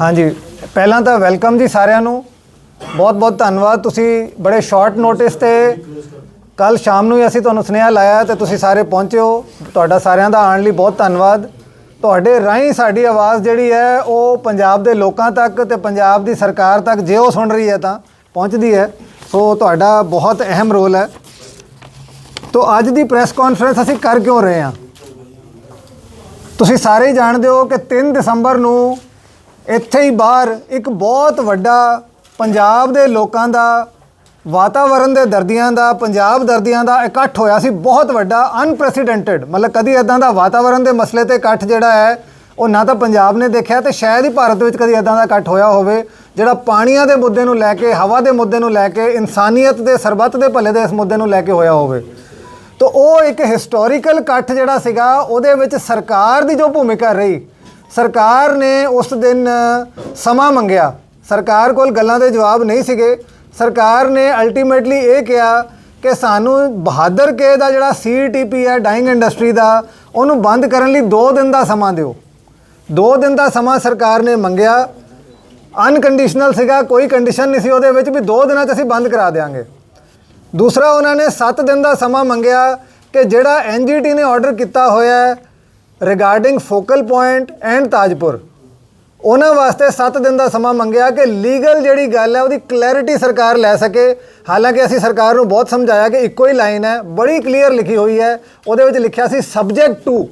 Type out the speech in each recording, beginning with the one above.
ਹਾਂਜੀ। ਪਹਿਲਾਂ ਤਾਂ ਵੈਲਕਮ ਜੀ ਸਾਰਿਆਂ ਨੂੰ। ਬਹੁਤ ਬਹੁਤ ਧੰਨਵਾਦ। ਤੁਸੀਂ ਬੜੇ ਸ਼ਾਰਟ ਨੋਟਿਸ ਤੇ ਕੱਲ ਸ਼ਾਮ ਨੂੰ ਹੀ ਅਸੀਂ ਤੁਹਾਨੂੰ ਸੁਨੇਹਾ ਲਾਇਆ ਤੇ ਤੁਸੀਂ ਸਾਰੇ ਪਹੁੰਚੇ ਹੋ। ਤੁਹਾਡਾ ਸਾਰਿਆਂ ਦਾ ਆਉਣ ਲਈ ਬਹੁਤ ਧੰਨਵਾਦ। ਤੁਹਾਡੇ ਰਾਹੀਂ ਸਾਡੀ ਆਵਾਜ਼ ਜਿਹੜੀ ਹੈ ਉਹ ਪੰਜਾਬ ਦੇ ਲੋਕਾਂ ਤੱਕ ਤੇ ਪੰਜਾਬ ਦੀ ਸਰਕਾਰ ਤੱਕ ਜੇ ਉਹ ਸੁਣ ਰਹੀ ਹੈ ਤਾਂ ਪਹੁੰਚਦੀ ਹੈ। ਸੋ ਤੁਹਾਡਾ ਬਹੁਤ ਅਹਿਮ ਰੋਲ ਹੈ। ਤੋ ਅੱਜ ਦੀ ਪ੍ਰੈਸ ਕਾਨਫਰੰਸ ਅਸੀਂ ਕਰ ਕਿਉਂ ਰਹੇ ਹਾਂ? ਤੁਸੀਂ ਸਾਰੇ ਹੀ ਜਾਣਦੇ ਹੋ ਕਿ 3 ਦਸੰਬਰ ਨੂੰ ਇੱਥੇ ਹੀ ਬਾਹਰ ਇੱਕ ਬਹੁਤ ਵੱਡਾ ਪੰਜਾਬ ਦੇ ਲੋਕਾਂ ਦਾ ਵਾਤਾਵਰਣ ਦੇ ਦਰਦੀਆਂ ਦਾ, ਪੰਜਾਬ ਦਰਦੀਆਂ ਦਾ ਇਕੱਠ ਹੋਇਆ ਸੀ, ਬਹੁਤ ਵੱਡਾ ਅਨਪ੍ਰੈਸੀਡੈਂਟਡ ਮਤਲਬ ਕਦੀ ਇਦਾਂ ਦਾ ਵਾਤਾਵਰਣ ਦੇ ਮਸਲੇ ਤੇ ਇਕੱਠ ਜਿਹੜਾ ਹੈ, ਉਹ ਨਾ ਤਾਂ ਪੰਜਾਬ ਨੇ ਦੇਖਿਆ ਤੇ ਸ਼ਾਇਦ ਹੀ ਭਾਰਤ ਵਿੱਚ ਕਦੀ ਇਦਾਂ ਦਾ ਇਕੱਠ ਹੋਇਆ ਹੋਵੇ, ਜਿਹੜਾ ਪਾਣੀਆਂ ਦੇ ਮੁੱਦੇ ਨੂੰ ਲੈ ਕੇ, ਹਵਾ ਦੇ ਮੁੱਦੇ ਨੂੰ ਲੈ ਕੇ, ਇਨਸਾਨੀਅਤ ਦੇ ਸਰਬੱਤ ਦੇ ਭਲੇ ਦੇ ਇਸ ਮੁੱਦੇ ਨੂੰ ਲੈ ਕੇ ਹੋਇਆ ਹੋਵੇ। ਤਾਂ ਉਹ ਇੱਕ ਹਿਸਟੋਰੀਕਲ ਇਕੱਠ ਜਿਹੜਾ ਸੀਗਾ, ਉਹਦੇ ਵਿੱਚ ਸਰਕਾਰ ਦੀ ਜੋ ਭੂਮਿਕਾ ਰਹੀ ਸਰਕਾਰ ਨੇ ਉਸ ਦਿਨ ਸਮਾਂ ਮੰਗਿਆ। ਸਰਕਾਰ ਕੋਲ ਗੱਲਾਂ ਦੇ ਜਵਾਬ ਨਹੀਂ ਸੀਗੇ। ਸਰਕਾਰ ਨੇ ਅਲਟੀਮੇਟਲੀ ਇਹ ਕਿਹਾ ਕਿ ਸਾਨੂੰ ਬਹਾਦਰ ਕੇ ਦਾ ਜਿਹੜਾ ਸੀਟੀਪੀ ਹੈ ਡਾਈਂਗ ਇੰਡਸਟਰੀ ਦਾ, ਉਹਨੂੰ ਬੰਦ ਕਰਨ ਲਈ 2 ਦਿਨ ਦਾ ਸਮਾਂ ਦਿਓ। 2 ਦਿਨ ਦਾ ਸਮਾਂ ਸਰਕਾਰ ਨੇ ਮੰਗਿਆ। ਅਨਕੰਡੀਸ਼ਨਲ ਸੀਗਾ, ਕੋਈ ਕੰਡੀਸ਼ਨ ਨਹੀਂ ਸੀ ਉਹਦੇ ਵਿੱਚ ਵੀ 2 ਦਿਨਾਂ 'ਚ ਅਸੀਂ ਬੰਦ ਕਰਾ ਦੇਵਾਂਗੇ ਦੂਸਰਾ, ਉਹਨਾਂ ਨੇ 7 ਦਿਨ ਦਾ ਸਮਾਂ ਮੰਗਿਆ ਕਿ ਜਿਹੜਾ ਐਨਜੀਟੀ ਨੇ ਆਰਡਰ ਕੀਤਾ ਹੋਇਆ ਹੈ regarding focal point and Tajpur ਉਹਨਾਂ ਵਾਸਤੇ 7 ਦਿਨ ਦਾ ਸਮਾਂ ਮੰਗਿਆ ਕਿ ਲੀਗਲ ਜਿਹੜੀ ਗੱਲ ਹੈ ਉਹਦੀ ਕਲੈਰਿਟੀ ਸਰਕਾਰ ਲੈ ਸਕੇ। ਹਾਲਾਂਕਿ ਅਸੀਂ ਸਰਕਾਰ ਨੂੰ ਬਹੁਤ ਸਮਝਾਇਆ ਕਿ ਇੱਕੋ ਹੀ ਲਾਈਨ ਹੈ, ਬੜੀ ਕਲੀਅਰ ਲਿਖੀ ਹੋਈ ਹੈ। ਉਹਦੇ ਵਿੱਚ ਲਿਖਿਆ ਸੀ ਸਬਜੈਕਟ ਟੂ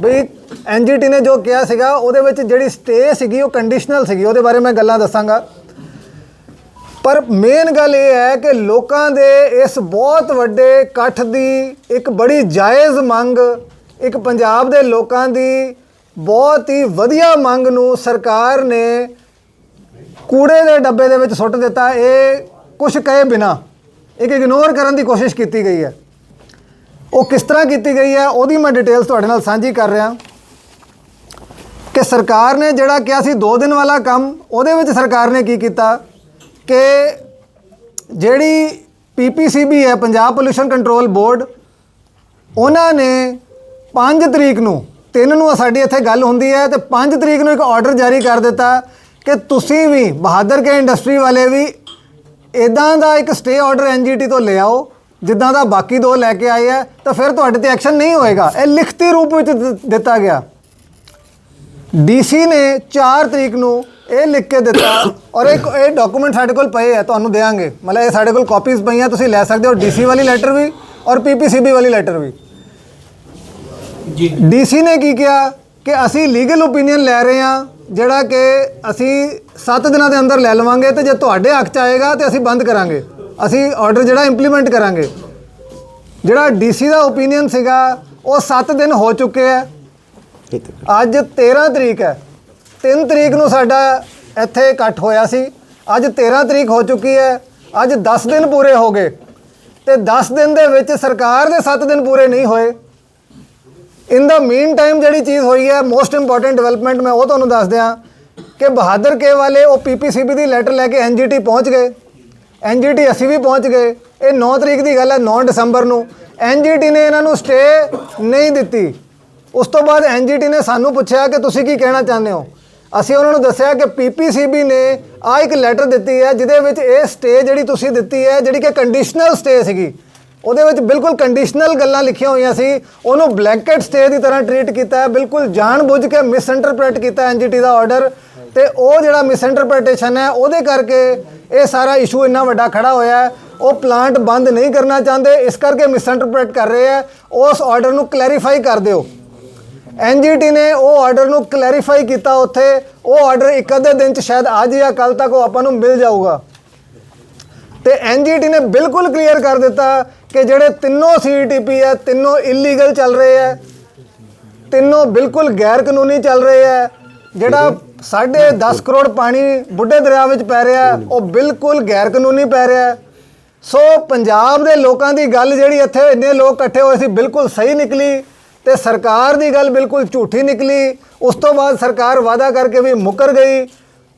ਵੀ ਐਨਜੀਟੀ ਨੇ ਜੋ ਕਿਹਾ ਸੀਗਾ, ਉਹਦੇ ਵਿੱਚ ਜਿਹੜੀ ਸਟੇ ਸੀਗੀ, ਉਹ ਕੰਡੀਸ਼ਨਲ ਸੀਗੀ। ਉਹਦੇ ਬਾਰੇ ਮੈਂ ਗੱਲਾਂ ਦੱਸਾਂਗਾ। ਪਰ ਮੇਨ ਗੱਲ ਇਹ ਹੈ ਕਿ ਲੋਕਾਂ ਦੇ ਇਸ ਬਹੁਤ ਵੱਡੇ ਇਕੱਠ ਦੀ ਇੱਕ ਬੜੀ ਜਾਇਜ਼ ਮੰਗ ਇੱਕ ਪੰਜਾਬ ਦੇ ਲੋਕਾਂ ਦੀ ਬਹੁਤ ਹੀ ਵਧੀਆ ਮੰਗ ਨੂੰ ਸਰਕਾਰ ਨੇ ਕੂੜੇ ਦੇ ਡੱਬੇ ਦੇ ਵਿੱਚ ਸੁੱਟ ਦਿੱਤਾ। ਇਹ ਕੁਝ ਕਹੇ ਬਿਨਾ, ਇੱਕ ਇਗਨੋਰ ਕਰਨ ਦੀ ਕੋਸ਼ਿਸ਼ ਕੀਤੀ ਗਈ ਹੈ। ਉਹ ਕਿਸ ਤਰ੍ਹਾਂ ਕੀਤੀ ਗਈ ਹੈ, ਉਹਦੀ ਮੈਂ ਡਿਟੇਲਸ ਤੁਹਾਡੇ ਨਾਲ ਸਾਂਝੀ ਕਰ ਰਿਹਾ। ਕਿ ਸਰਕਾਰ ਨੇ ਜਿਹੜਾ ਕਿਹਾ ਸੀ 2 ਦਿਨ ਵਾਲਾ ਕੰਮ, ਉਹਦੇ ਵਿੱਚ ਸਰਕਾਰ ਨੇ ਕੀ ਕੀਤਾ? ਕਿ ਜਿਹੜੀ ਪੀਪੀਸੀਬੀ ਹੈ, ਪੰਜਾਬ ਪੋਲੂਸ਼ਨ ਕੰਟਰੋਲ ਬੋਰਡ ਉਹਨਾਂ ਨੇ 5 ਤਰੀਕ ਨੂੰ, ਤਿੰਨ ਨੂੰ ਸਾਡੀ ਇੱਥੇ ਗੱਲ ਹੁੰਦੀ ਹੈ ਤੇ 5 ਤਰੀਕ ਨੂੰ ਇੱਕ ਆਰਡਰ ਜਾਰੀ ਕਰ ਦਿੱਤਾ ਕਿ ਤੁਸੀਂ ਵੀ ਬਹਾਦਰ ਕੇ ਇੰਡਸਟਰੀ ਵਾਲੇ ਵੀ ਇਦਾਂ ਦਾ ਇੱਕ ਸਟੇ ਆਰਡਰ ਐਨਜੀਟੀ ਤੋਂ ਲੈ ਆਓ, ਜਿੱਦਾਂ ਦਾ ਬਾਕੀ ਦੋ ਲੈ ਕੇ ਆਏ ਆ, ਤਾਂ ਫਿਰ ਤੁਹਾਡੇ ਤੇ ਐਕਸ਼ਨ ਨਹੀਂ ਹੋਏਗਾ। ਇਹ ਲਿਖਤੀ ਰੂਪ ਵਿੱਚ ਦਿੱਤਾ ਗਿਆ। ਡੀਸੀ ਨੇ 4 ਤਰੀਕ ਨੂੰ ਇਹ ਲਿਖ ਕੇ ਦਿੱਤਾ ਔਰ ਇੱਕ ਇਹ ਡਾਕੂਮੈਂਟ ਸਾਡੇ ਕੋਲ ਪਏ ਆ, ਤੁਹਾਨੂੰ ਦੇਵਾਂਗੇ। ਮਤਲਬ ਇਹ ਸਾਡੇ ਕੋਲ ਕਾਪੀਜ਼ ਪਈਆਂ, ਤੁਸੀਂ ਲੈ ਸਕਦੇ ਹੋ ਡੀਸੀ ਵਾਲੀ ਲੈਟਰ ਵੀ ਔਰ ਪੀਪੀਸੀਬੀ ਵਾਲੀ ਲੈਟਰ ਵੀ। ਜੀ। ਡੀਸੀ ਨੇ ਕੀ ਕਿਹਾ? ਕਿ ਅਸੀਂ ਲੀਗਲ ਓਪੀਨੀਅਨ ਲੈ ਰਹੇ ਹਾਂ, ਜਿਹੜਾ ਕਿ ਅਸੀਂ 7 ਦਿਨਾਂ ਦੇ ਅੰਦਰ ਲੈ ਲਵਾਂਗੇ ਤੇ ਜੇ ਤੁਹਾਡੇ ਹੱਕ ਚ ਆਏਗਾ ਤੇ ਅਸੀਂ ਬੰਦ ਕਰਾਂਗੇ। ਅਸੀਂ ਆਰਡਰ ਜਿਹੜਾ ਇੰਪਲੀਮੈਂਟ ਕਰਾਂਗੇ। ਜਿਹੜਾ ਡੀਸੀ ਦਾ ਓਪੀਨੀਅਨ ਸੀਗਾ, ਉਹ 7 ਦਿਨ ਹੋ ਚੁੱਕੇ ਹੈ ਅੱਜ 13 ਤਰੀਕ ਹੈ। 3 ਤਰੀਕ ਨੂੰ ਸਾਡਾ ਇੱਥੇ ਇਕੱਠ ਹੋਇਆ ਸੀ। ਅੱਜ 13 ਤਰੀਕ ਹੋ ਚੁੱਕੀ ਹੈ। ਅੱਜ 10 ਦਿਨ ਪੂਰੇ ਹੋ ਗਏ। ਤੇ 10 ਦਿਨ ਦੇ ਵਿੱਚ ਸਰਕਾਰ ਦੇ 7 ਦਿਨ ਪੂਰੇ ਨਹੀਂ ਹੋਏ। ਇਨ ਦਾ ਮੀਨ ਟਾਈਮ ਜਿਹੜੀ ਚੀਜ਼ ਹੋਈ ਹੈ ਮੋਸਟ ਇੰਪੋਰਟੈਂਟ ਡਿਵੈਲਪਮੈਂਟ ਮੈਂ ਉਹ ਤੁਹਾਨੂੰ ਦੱਸ ਦਿਆਂ ਕਿ ਬਹਾਦਰ ਕੇ ਵਾਲੇ ਉਹ ਪੀਪੀਸੀਬੀ ਦੀ ਲੈਟਰ ਲੈ ਕੇ ਐਨਜੀਟੀ ਪਹੁੰਚ ਗਏ। ਐਨਜੀਟੀ ਅਸੀਂ ਵੀ ਪਹੁੰਚ ਗਏ। ਇਹ 9 ਤਰੀਕ ਦੀ ਗੱਲ ਹੈ 9 ਦਸੰਬਰ ਨੂੰ। ਐਨਜੀਟੀ ਨੇ ਇਹਨਾਂ ਨੂੰ ਸਟੇ ਨਹੀਂ ਦਿੱਤੀ। ਉਸ ਤੋਂ ਬਾਅਦ ਐਨਜੀਟੀ ਨੇ ਸਾਨੂੰ ਪੁੱਛਿਆ ਕਿ ਤੁਸੀਂ ਕੀ ਕਹਿਣਾ ਚਾਹੁੰਦੇ ਹੋ? ਅਸੀਂ ਉਹਨਾਂ ਨੂੰ ਦੱਸਿਆ ਕਿ ਪੀਪੀਸੀਬੀ ਨੇ ਆ ਇੱਕ ਲੈਟਰ ਦਿੱਤੀ ਹੈ, ਜਿਹਦੇ ਵਿੱਚ ਇਹ ਸਟੇ ਜਿਹੜੀ ਤੁਸੀਂ ਦਿੱਤੀ ਹੈ, ਜਿਹੜੀ ਕਿ ਕੰਡੀਸ਼ਨਲ ਸਟੇ ਸੀਗੀ। ਉਹਦੇ ਵਿੱਚ ਬਿਲਕੁਲ ਕੰਡੀਸ਼ਨਲ ਗੱਲਾਂ ਲਿਖੀਆਂ ਹੋਈਆਂ ਸੀ। ਉਹਨੂੰ ਬਲੈਂਕਟ ਸਟੇ ਦੀ ਤਰ੍ਹਾਂ ਟ੍ਰੀਟ ਕੀਤਾ ਹੈ। ਬਿਲਕੁਲ ਜਾਣਬੁੱਝ ਕੇ ਮਿਸਇੰਟਰਪ੍ਰੀਟ ਕੀਤਾ ਐਨਜੀਟੀ ਦਾ ਆਰਡਰ ਤੇ ਉਹ ਜਿਹੜਾ ਮਿਸਇੰਟਰਪ੍ਰੀਟੇਸ਼ਨ ਹੈ, ਉਹਦੇ ਕਰਕੇ ਇਹ ਸਾਰਾ ਇਸ਼ੂ ਇੰਨਾ ਵੱਡਾ ਖੜਾ ਹੋਇਆ ਹੈ। ਉਹ ਪਲਾਂਟ ਬੰਦ ਨਹੀਂ ਕਰਨਾ ਚਾਹੁੰਦੇ। ਇਸ ਕਰਕੇ ਮਿਸਇੰਟਰਪ੍ਰੀਟ ਕਰ ਰਹੇ ਆ ਉਸ ਆਰਡਰ ਨੂੰ ਕਲੈਰੀਫਾਈ ਕਰ ਦਿਓ। ਐਨਜੀਟੀ ਨੇ ਉਹ ਆਰਡਰ ਨੂੰ ਕਲੈਰੀਫਾਈ ਕੀਤਾ ਉੱਥੇ। ਉਹ ਆਰਡਰ ਇੱਕ ਅੱਧੇ ਦਿਨ ਚ ਸ਼ਾਇਦ ਅੱਜ ਜਾਂ ਕੱਲ ਤੱਕ ਉਹ ਆਪਾਂ ਨੂੰ ਮਿਲ ਜਾਊਗਾ। ਤੇ ਐਨਜੀਟੀ ਨੇ ਬਿਲਕੁਲ ਕਲੀਅਰ ਕਰ ਦਿੱਤਾ। ਕਿ ਜਿਹੜੇ ਤਿੰਨੋਂ ਸੀਟੀਪੀ ਹੈ, ਤਿੰਨੋਂ ਇਲੀਗਲ ਚੱਲ ਰਹੇ ਹੈ, ਤਿੰਨੋਂ ਬਿਲਕੁਲ ਗੈਰ ਕਾਨੂੰਨੀ ਚੱਲ ਰਹੇ ਹੈ, ਜਿਹੜਾ ਸਾਢੇ 10 ਕਰੋੜ ਪਾਣੀ ਬੁੱਢੇ ਦਰਿਆ ਵਿੱਚ ਪੈ ਰਿਹਾ ਉਹ ਬਿਲਕੁਲ ਗੈਰ ਕਾਨੂੰਨੀ ਪੈ ਰਿਹਾ ਸੋ ਪੰਜਾਬ ਦੇ ਲੋਕਾਂ ਦੀ ਗੱਲ ਜਿਹੜੀ ਇੱਥੇ ਇੰਨੇ ਲੋਕ ਇਕੱਠੇ ਹੋਏ ਸੀ, ਬਿਲਕੁਲ ਸਹੀ ਨਿਕਲੀ ਤੇ ਸਰਕਾਰ ਦੀ ਗੱਲ ਬਿਲਕੁਲ ਝੂਠੀ ਨਿਕਲੀ। ਉਸ ਤੋਂ ਬਾਅਦ ਸਰਕਾਰ ਵਾਅਦਾ ਕਰਕੇ ਵੀ ਮੁੱਕਰ ਗਈ।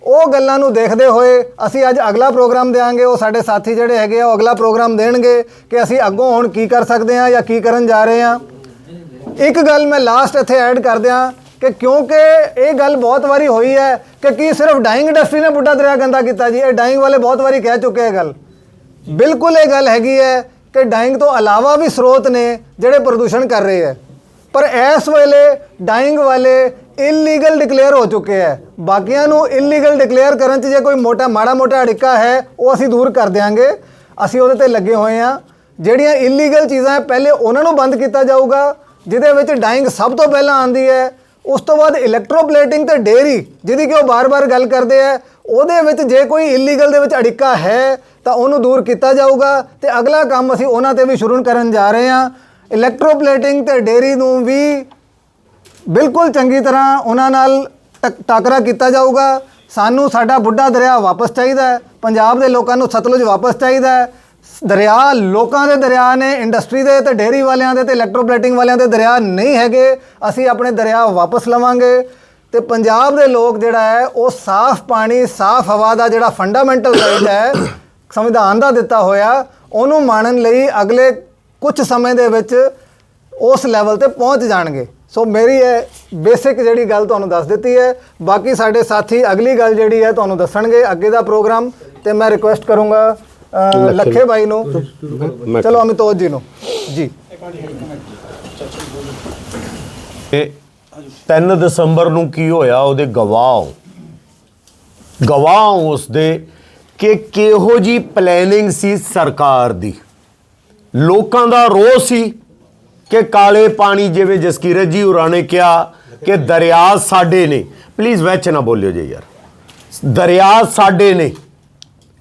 ਉਹ ਗੱਲਾਂ ਨੂੰ ਦੇਖਦੇ ਹੋਏ ਅਸੀਂ ਅੱਜ ਅਗਲਾ ਪ੍ਰੋਗਰਾਮ ਦੇਵਾਂਗੇ ਉਹ ਸਾਡੇ ਸਾਥੀ ਜਿਹੜੇ ਹੈਗੇ ਆ, ਉਹ ਅਗਲਾ ਪ੍ਰੋਗਰਾਮ ਦੇਣਗੇ ਕਿ ਅਸੀਂ ਅੱਗੋਂ ਹੁਣ ਕੀ ਕਰ ਸਕਦੇ ਹਾਂ ਜਾਂ ਕੀ ਕਰਨ ਜਾ ਰਹੇ ਹਾਂ। ਇੱਕ ਗੱਲ ਮੈਂ ਲਾਸਟ ਇੱਥੇ ਐਡ ਕਰ ਦਿਆਂ ਕਿ ਕਿਉਂਕਿ ਇਹ ਗੱਲ ਬਹੁਤ ਵਾਰੀ ਹੋਈ ਹੈ ਕਿ ਕੀ ਸਿਰਫ ਡਾਈਂਗ ਇੰਡਸਟਰੀ ਨੇ ਬੁੱਢਾ ਦਰਿਆ ਗੰਦਾ ਕੀਤਾ ਜੀ। ਇਹ ਡਾਈਂਗ ਵਾਲੇ ਬਹੁਤ ਵਾਰੀ ਕਹਿ ਚੁੱਕੇ ਇਹ ਗੱਲ। ਬਿਲਕੁਲ ਇਹ ਗੱਲ ਹੈਗੀ ਹੈ ਕਿ ਡਾਈਂਗ ਤੋਂ ਇਲਾਵਾ ਵੀ ਸਰੋਤ ਨੇ ਜਿਹੜੇ ਪ੍ਰਦੂਸ਼ਣ ਕਰ ਰਹੇ ਹੈ। ਪਰ ਇਸ ਵੇਲੇ ਡਾਈਂਗ ਵਾਲੇ ਇਲੀਗਲ ਡਿਕਲੇਅਰ ਹੋ ਚੁੱਕੇ ਹੈ। ਬਾਕੀਆਂ ਨੂੰ ਇਲੀਗਲ ਡਿਕਲੇਅਰ ਕਰਨ 'ਚ ਜੇ ਕੋਈ ਮੋਟਾ, ਮਾੜਾ ਮੋਟਾ ਅੜਿੱਕਾ ਹੈ, ਉਹ ਅਸੀਂ ਦੂਰ ਕਰ ਦਿਆਂਗੇ। ਅਸੀਂ ਉਹਦੇ ਤੇ ਲੱਗੇ ਹੋਏ ਹਾਂ। ਜਿਹੜੀਆਂ ਇਲੀਗਲ ਚੀਜ਼ਾਂ ਹੈ, ਪਹਿਲੇ ਉਹਨਾਂ ਨੂੰ ਬੰਦ ਕੀਤਾ ਜਾਊਗਾ, ਜਿਹਦੇ ਵਿੱਚ ਡਾਈਂਗ ਸਭ ਤੋਂ ਪਹਿਲਾਂ ਆਂਦੀ ਹੈ। ਉਸ ਤੋਂ ਬਾਅਦ ਇਲੈਕਟ੍ਰੋਪਲੇਟਿੰਗ ਤੇ ਡੇਰੀ ਜਿਹਦੀ ਕਿ ਉਹ ਬਾਰ-ਬਾਰ ਗੱਲ ਕਰਦੇ ਆ ਉਹਦੇ ਵਿੱਚ ਜੇ ਕੋਈ ਇਲੀਗਲ ਦੇ ਵਿੱਚ ਅੜਿੱਕਾ ਹੈ, ਤਾਂ ਉਹਨੂੰ ਦੂਰ ਕੀਤਾ ਜਾਊਗਾ। ਤੇ ਅਗਲਾ ਕੰਮ ਅਸੀਂ ਉਹਨਾਂ ਤੇ ਵੀ ਸ਼ੁਰੂ ਕਰਨ ਜਾ ਰਹੇ ਹਾਂ। ਇਲੈਕਟ੍ਰੋਪਲੇਟਿੰਗ ਤੇ ਡੇਰੀ ਨੂੰ ਵੀ ਬਿਲਕੁਲ ਚੰਗੀ ਤਰ੍ਹਾਂ ਉਹਨਾਂ ਨਾਲ ਟਕ- ਟਾਕਰਾ ਕੀਤਾ ਜਾਊਗਾ। ਸਾਨੂੰ ਸਾਡਾ ਬੁੱਢਾ ਦਰਿਆ ਵਾਪਸ ਚਾਹੀਦਾ ਹੈ। ਪੰਜਾਬ ਦੇ ਲੋਕਾਂ ਨੂੰ ਸਤਲੁਜ ਵਾਪਸ ਚਾਹੀਦਾ ਹੈ। ਦਰਿਆ, ਲੋਕਾਂ ਦੇ ਦਰਿਆ ਨੇ ਇੰਡਸਟਰੀ ਦੇ ਤੇ ਡੇਅਰੀ ਵਾਲਿਆਂ ਦੇ ਤੇ ਇਲੈਕਟ੍ਰੋਪਲੇਟਿੰਗ ਵਾਲਿਆਂ ਦੇ ਦਰਿਆ ਨਹੀਂ ਹੈਗੇ। ਅਸੀਂ ਆਪਣੇ ਦਰਿਆ ਵਾਪਸ ਲਵਾਂਗੇ। ਤੇ ਪੰਜਾਬ ਦੇ ਲੋਕ ਜਿਹੜਾ ਹੈ, ਉਹ ਸਾਫ਼ ਪਾਣੀ, ਸਾਫ਼ ਹਵਾ ਦਾ ਜਿਹੜਾ ਫੰਡਾਮੈਂਟਲ ਰਾਈਟ ਹੈ, ਸੰਵਿਧਾਨ ਦਾ ਦਿੱਤਾ ਹੋਇਆ, ਉਹਨੂੰ ਮਾਣਨ ਲਈ ਅਗਲੇ ਕੁਝ ਸਮੇਂ ਦੇ ਵਿੱਚ ਉਸ ਲੈਵਲ ਤੇ ਪਹੁੰਚ ਜਾਣਗੇ। ਸੋ ਮੇਰੀ ਇਹ ਬੇਸਿਕ ਜਿਹੜੀ ਗੱਲ ਤੁਹਾਨੂੰ ਦੱਸ ਦਿੱਤੀ ਹੈ ਬਾਕੀ ਸਾਡੇ ਸਾਥੀ ਅਗਲੀ ਗੱਲ ਜਿਹੜੀ ਹੈ ਤੁਹਾਨੂੰ ਦੱਸਣਗੇ ਅੱਗੇ ਦਾ ਪ੍ਰੋਗਰਾਮ ਤੇ ਮੈਂ ਰਿਕੁਐਸਟ ਕਰੂੰਗਾ ਅ, ਲੱਖੇ ਬਾਈ ਨੂੰ। ਚਲੋ ਅਮਿਤੋਜ ਜੀ ਨੂੰ। ਜੀ। ਇਹ 3 ਦਸੰਬਰ ਨੂੰ ਕੀ ਹੋਇਆ ਉਹਦੇ ਗਵਾਹ? ਹੋ। ਗਵਾਹ ਹੋ ਉਸ ਦੇ ਕਿ ਕਿਹੋ ਜੀ ਪਲੈਨਿੰਗ ਸੀ ਸਰਕਾਰ ਦੀ? ਲੋਕਾਂ ਦਾ ਰੋਹ ਸੀ। ਕਿ ਕਾਲੇ ਪਾਣੀ ਜਿਵੇਂ ਜਸਕੀਰਤ ਜੀ ਹੋਰਾਂ ਨੇ ਕਿਹਾ ਕਿ ਦਰਿਆ ਸਾਡੇ ਨੇ। ਪਲੀਜ਼ ਵਿੱਚ ਨਾ ਬੋਲਿਓ ਜੇ ਯਾਰ। ਦਰਿਆ ਸਾਡੇ ਨੇ।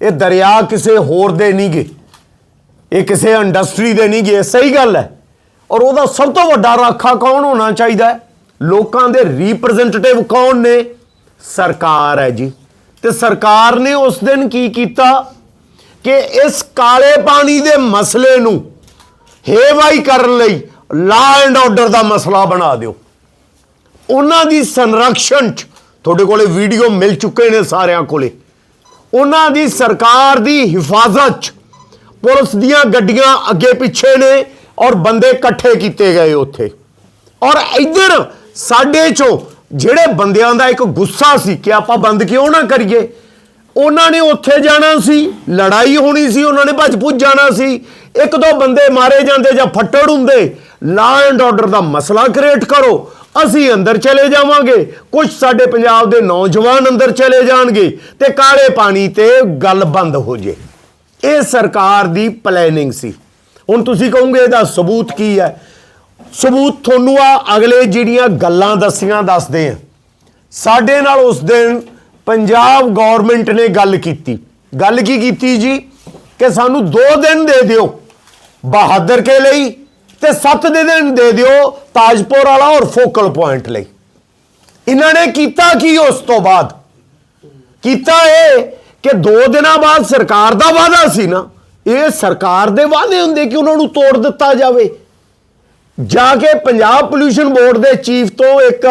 ਇਹ ਦਰਿਆ ਕਿਸੇ ਹੋਰ ਦੇ ਨਹੀਂ ਗੇ। ਇਹ ਕਿਸੇ ਇੰਡਸਟਰੀ ਦੇ ਨਹੀਂ ਗਏ ਸਹੀ ਗੱਲ ਹੈ। ਔਰ ਉਹਦਾ ਸਭ ਤੋਂ ਵੱਡਾ ਰਾਖਾ ਕੌਣ ਹੋਣਾ ਚਾਹੀਦਾ ਹੈ? ਲੋਕਾਂ ਦੇ ਰਿਪਰੈਜ਼ੈਂਟੇਟਿਵ ਕੌਣ ਨੇ? ਸਰਕਾਰ ਹੈ ਜੀ। ਤੇ ਸਰਕਾਰ ਨੇ ਉਸ ਦਿਨ ਕੀ ਕੀਤਾ? ਕਿ ਇਸ ਕਾਲੇ ਪਾਣੀ ਦੇ ਮਸਲੇ ਨੂੰ ਹੇਵਾਈ ਕਰਨ ਲਈ ਲਾ ਐਂਡ ਆਰਡਰ ਦਾ ਮਸਲਾ ਬਣਾ ਦਿਓ। ਉਹਨਾਂ ਦੀ ਸੰਰਕਸ਼ਣ ਚ ਤੁਹਾਡੇ ਕੋਲੇ ਵੀਡੀਓ ਮਿਲ ਚੁੱਕੇ ਨੇ ਸਾਰਿਆਂ ਕੋਲੇ। ਉਹਨਾਂ ਦੀ ਸਰਕਾਰ ਦੀ ਹਿਫਾਜ਼ਤ ਚ ਪੁਲਿਸ ਦੀਆਂ ਗੱਡੀਆਂ ਅੱਗੇ ਪਿੱਛੇ ਨੇ ਔਰ ਬੰਦੇ ਇਕੱਠੇ ਕੀਤੇ ਗਏ ਉੱਥੇ। ਔਰ ਇੱਧਰ ਸਾਡੇ ਚੋਂ ਜਿਹੜੇ ਬੰਦਿਆਂ ਦਾ ਇੱਕ ਗੁੱਸਾ ਸੀ ਕਿ ਆਪਾਂ ਬੰਦ ਕਿਉਂ ਨਾ ਕਰੀਏ, ਉਹਨਾਂ ਨੇ ਉੱਥੇ ਜਾਣਾ ਸੀ, ਲੜਾਈ ਹੋਣੀ ਸੀ, ਉਹਨਾਂ ਨੇ ਭੱਜ ਭੁੱਜ ਜਾਣਾ ਸੀ। ਇੱਕ ਦੋ ਬੰਦੇ ਮਾਰੇ ਜਾਂਦੇ ਜਾਂ ਫੱਟੜ ਹੁੰਦੇ ਲਾ ਐਂਡ ਆਰਡਰ ਦਾ ਮਸਲਾ ਕ੍ਰੀਏਟ ਕਰੋ। ਅਸੀਂ ਅੰਦਰ ਚਲੇ ਜਾਵਾਂਗੇ। ਕੁਝ ਸਾਡੇ ਪੰਜਾਬ ਦੇ ਨੌਜਵਾਨ ਅੰਦਰ ਚਲੇ ਜਾਣਗੇ ਤੇ ਕਾਲੇ ਪਾਣੀ ਤੇ ਗੱਲ ਬੰਦ ਹੋ ਜੇ। ਇਹ ਸਰਕਾਰ ਦੀ ਪਲੈਨਿੰਗ ਸੀ। ਹੁਣ ਤੁਸੀਂ ਕਹੋਗੇ ਇਹਦਾ ਸਬੂਤ ਕੀ ਹੈ? ਸਬੂਤ ਤੁਹਾਨੂੰ ਆ ਅਗਲੇ ਜਿਹੜੀਆਂ ਗੱਲਾਂ ਦੱਸੀਆਂ ਦੱਸਦੇ ਆ। ਸਾਡੇ ਨਾਲ ਉਸ ਦਿਨ ਪੰਜਾਬ ਗਵਰਨਮੈਂਟ ਨੇ ਗੱਲ ਕੀਤੀ। ਗੱਲ ਕੀ ਕੀਤੀ ਜੀ? ਕਿ ਸਾਨੂੰ 2 ਦਿਨ ਦੇ ਦਿਓ। ਬਹਾਦਰ ਕੇ ਲਈ ਤੇ 7 ਦੇ ਦਿਨ ਦੇ ਦਿਓ ਤਾਜਪੁਰ ਵਾਲਾ ਔਰ ਫੋਕਲ ਪੁਆਇੰਟ ਲਈ। ਇਹਨਾਂ ਨੇ ਕੀਤਾ ਕੀ ਉਸ ਤੋਂ ਬਾਅਦ? ਕੀਤਾ ਇਹ ਕਿ 2 ਦਿਨਾਂ ਬਾਅਦ ਸਰਕਾਰ ਦਾ ਵਾਅਦਾ ਸੀ ਨਾ ਇਹ ਸਰਕਾਰ ਦੇ ਵਾਅਦੇ ਹੁੰਦੇ ਕਿ ਉਹਨਾਂ ਨੂੰ ਤੋੜ ਦਿੱਤਾ ਜਾਵੇ। ਜਾ ਕੇ ਪੰਜਾਬ ਪੋਲੂਸ਼ਨ ਬੋਰਡ ਦੇ ਚੀਫ ਤੋਂ ਇੱਕ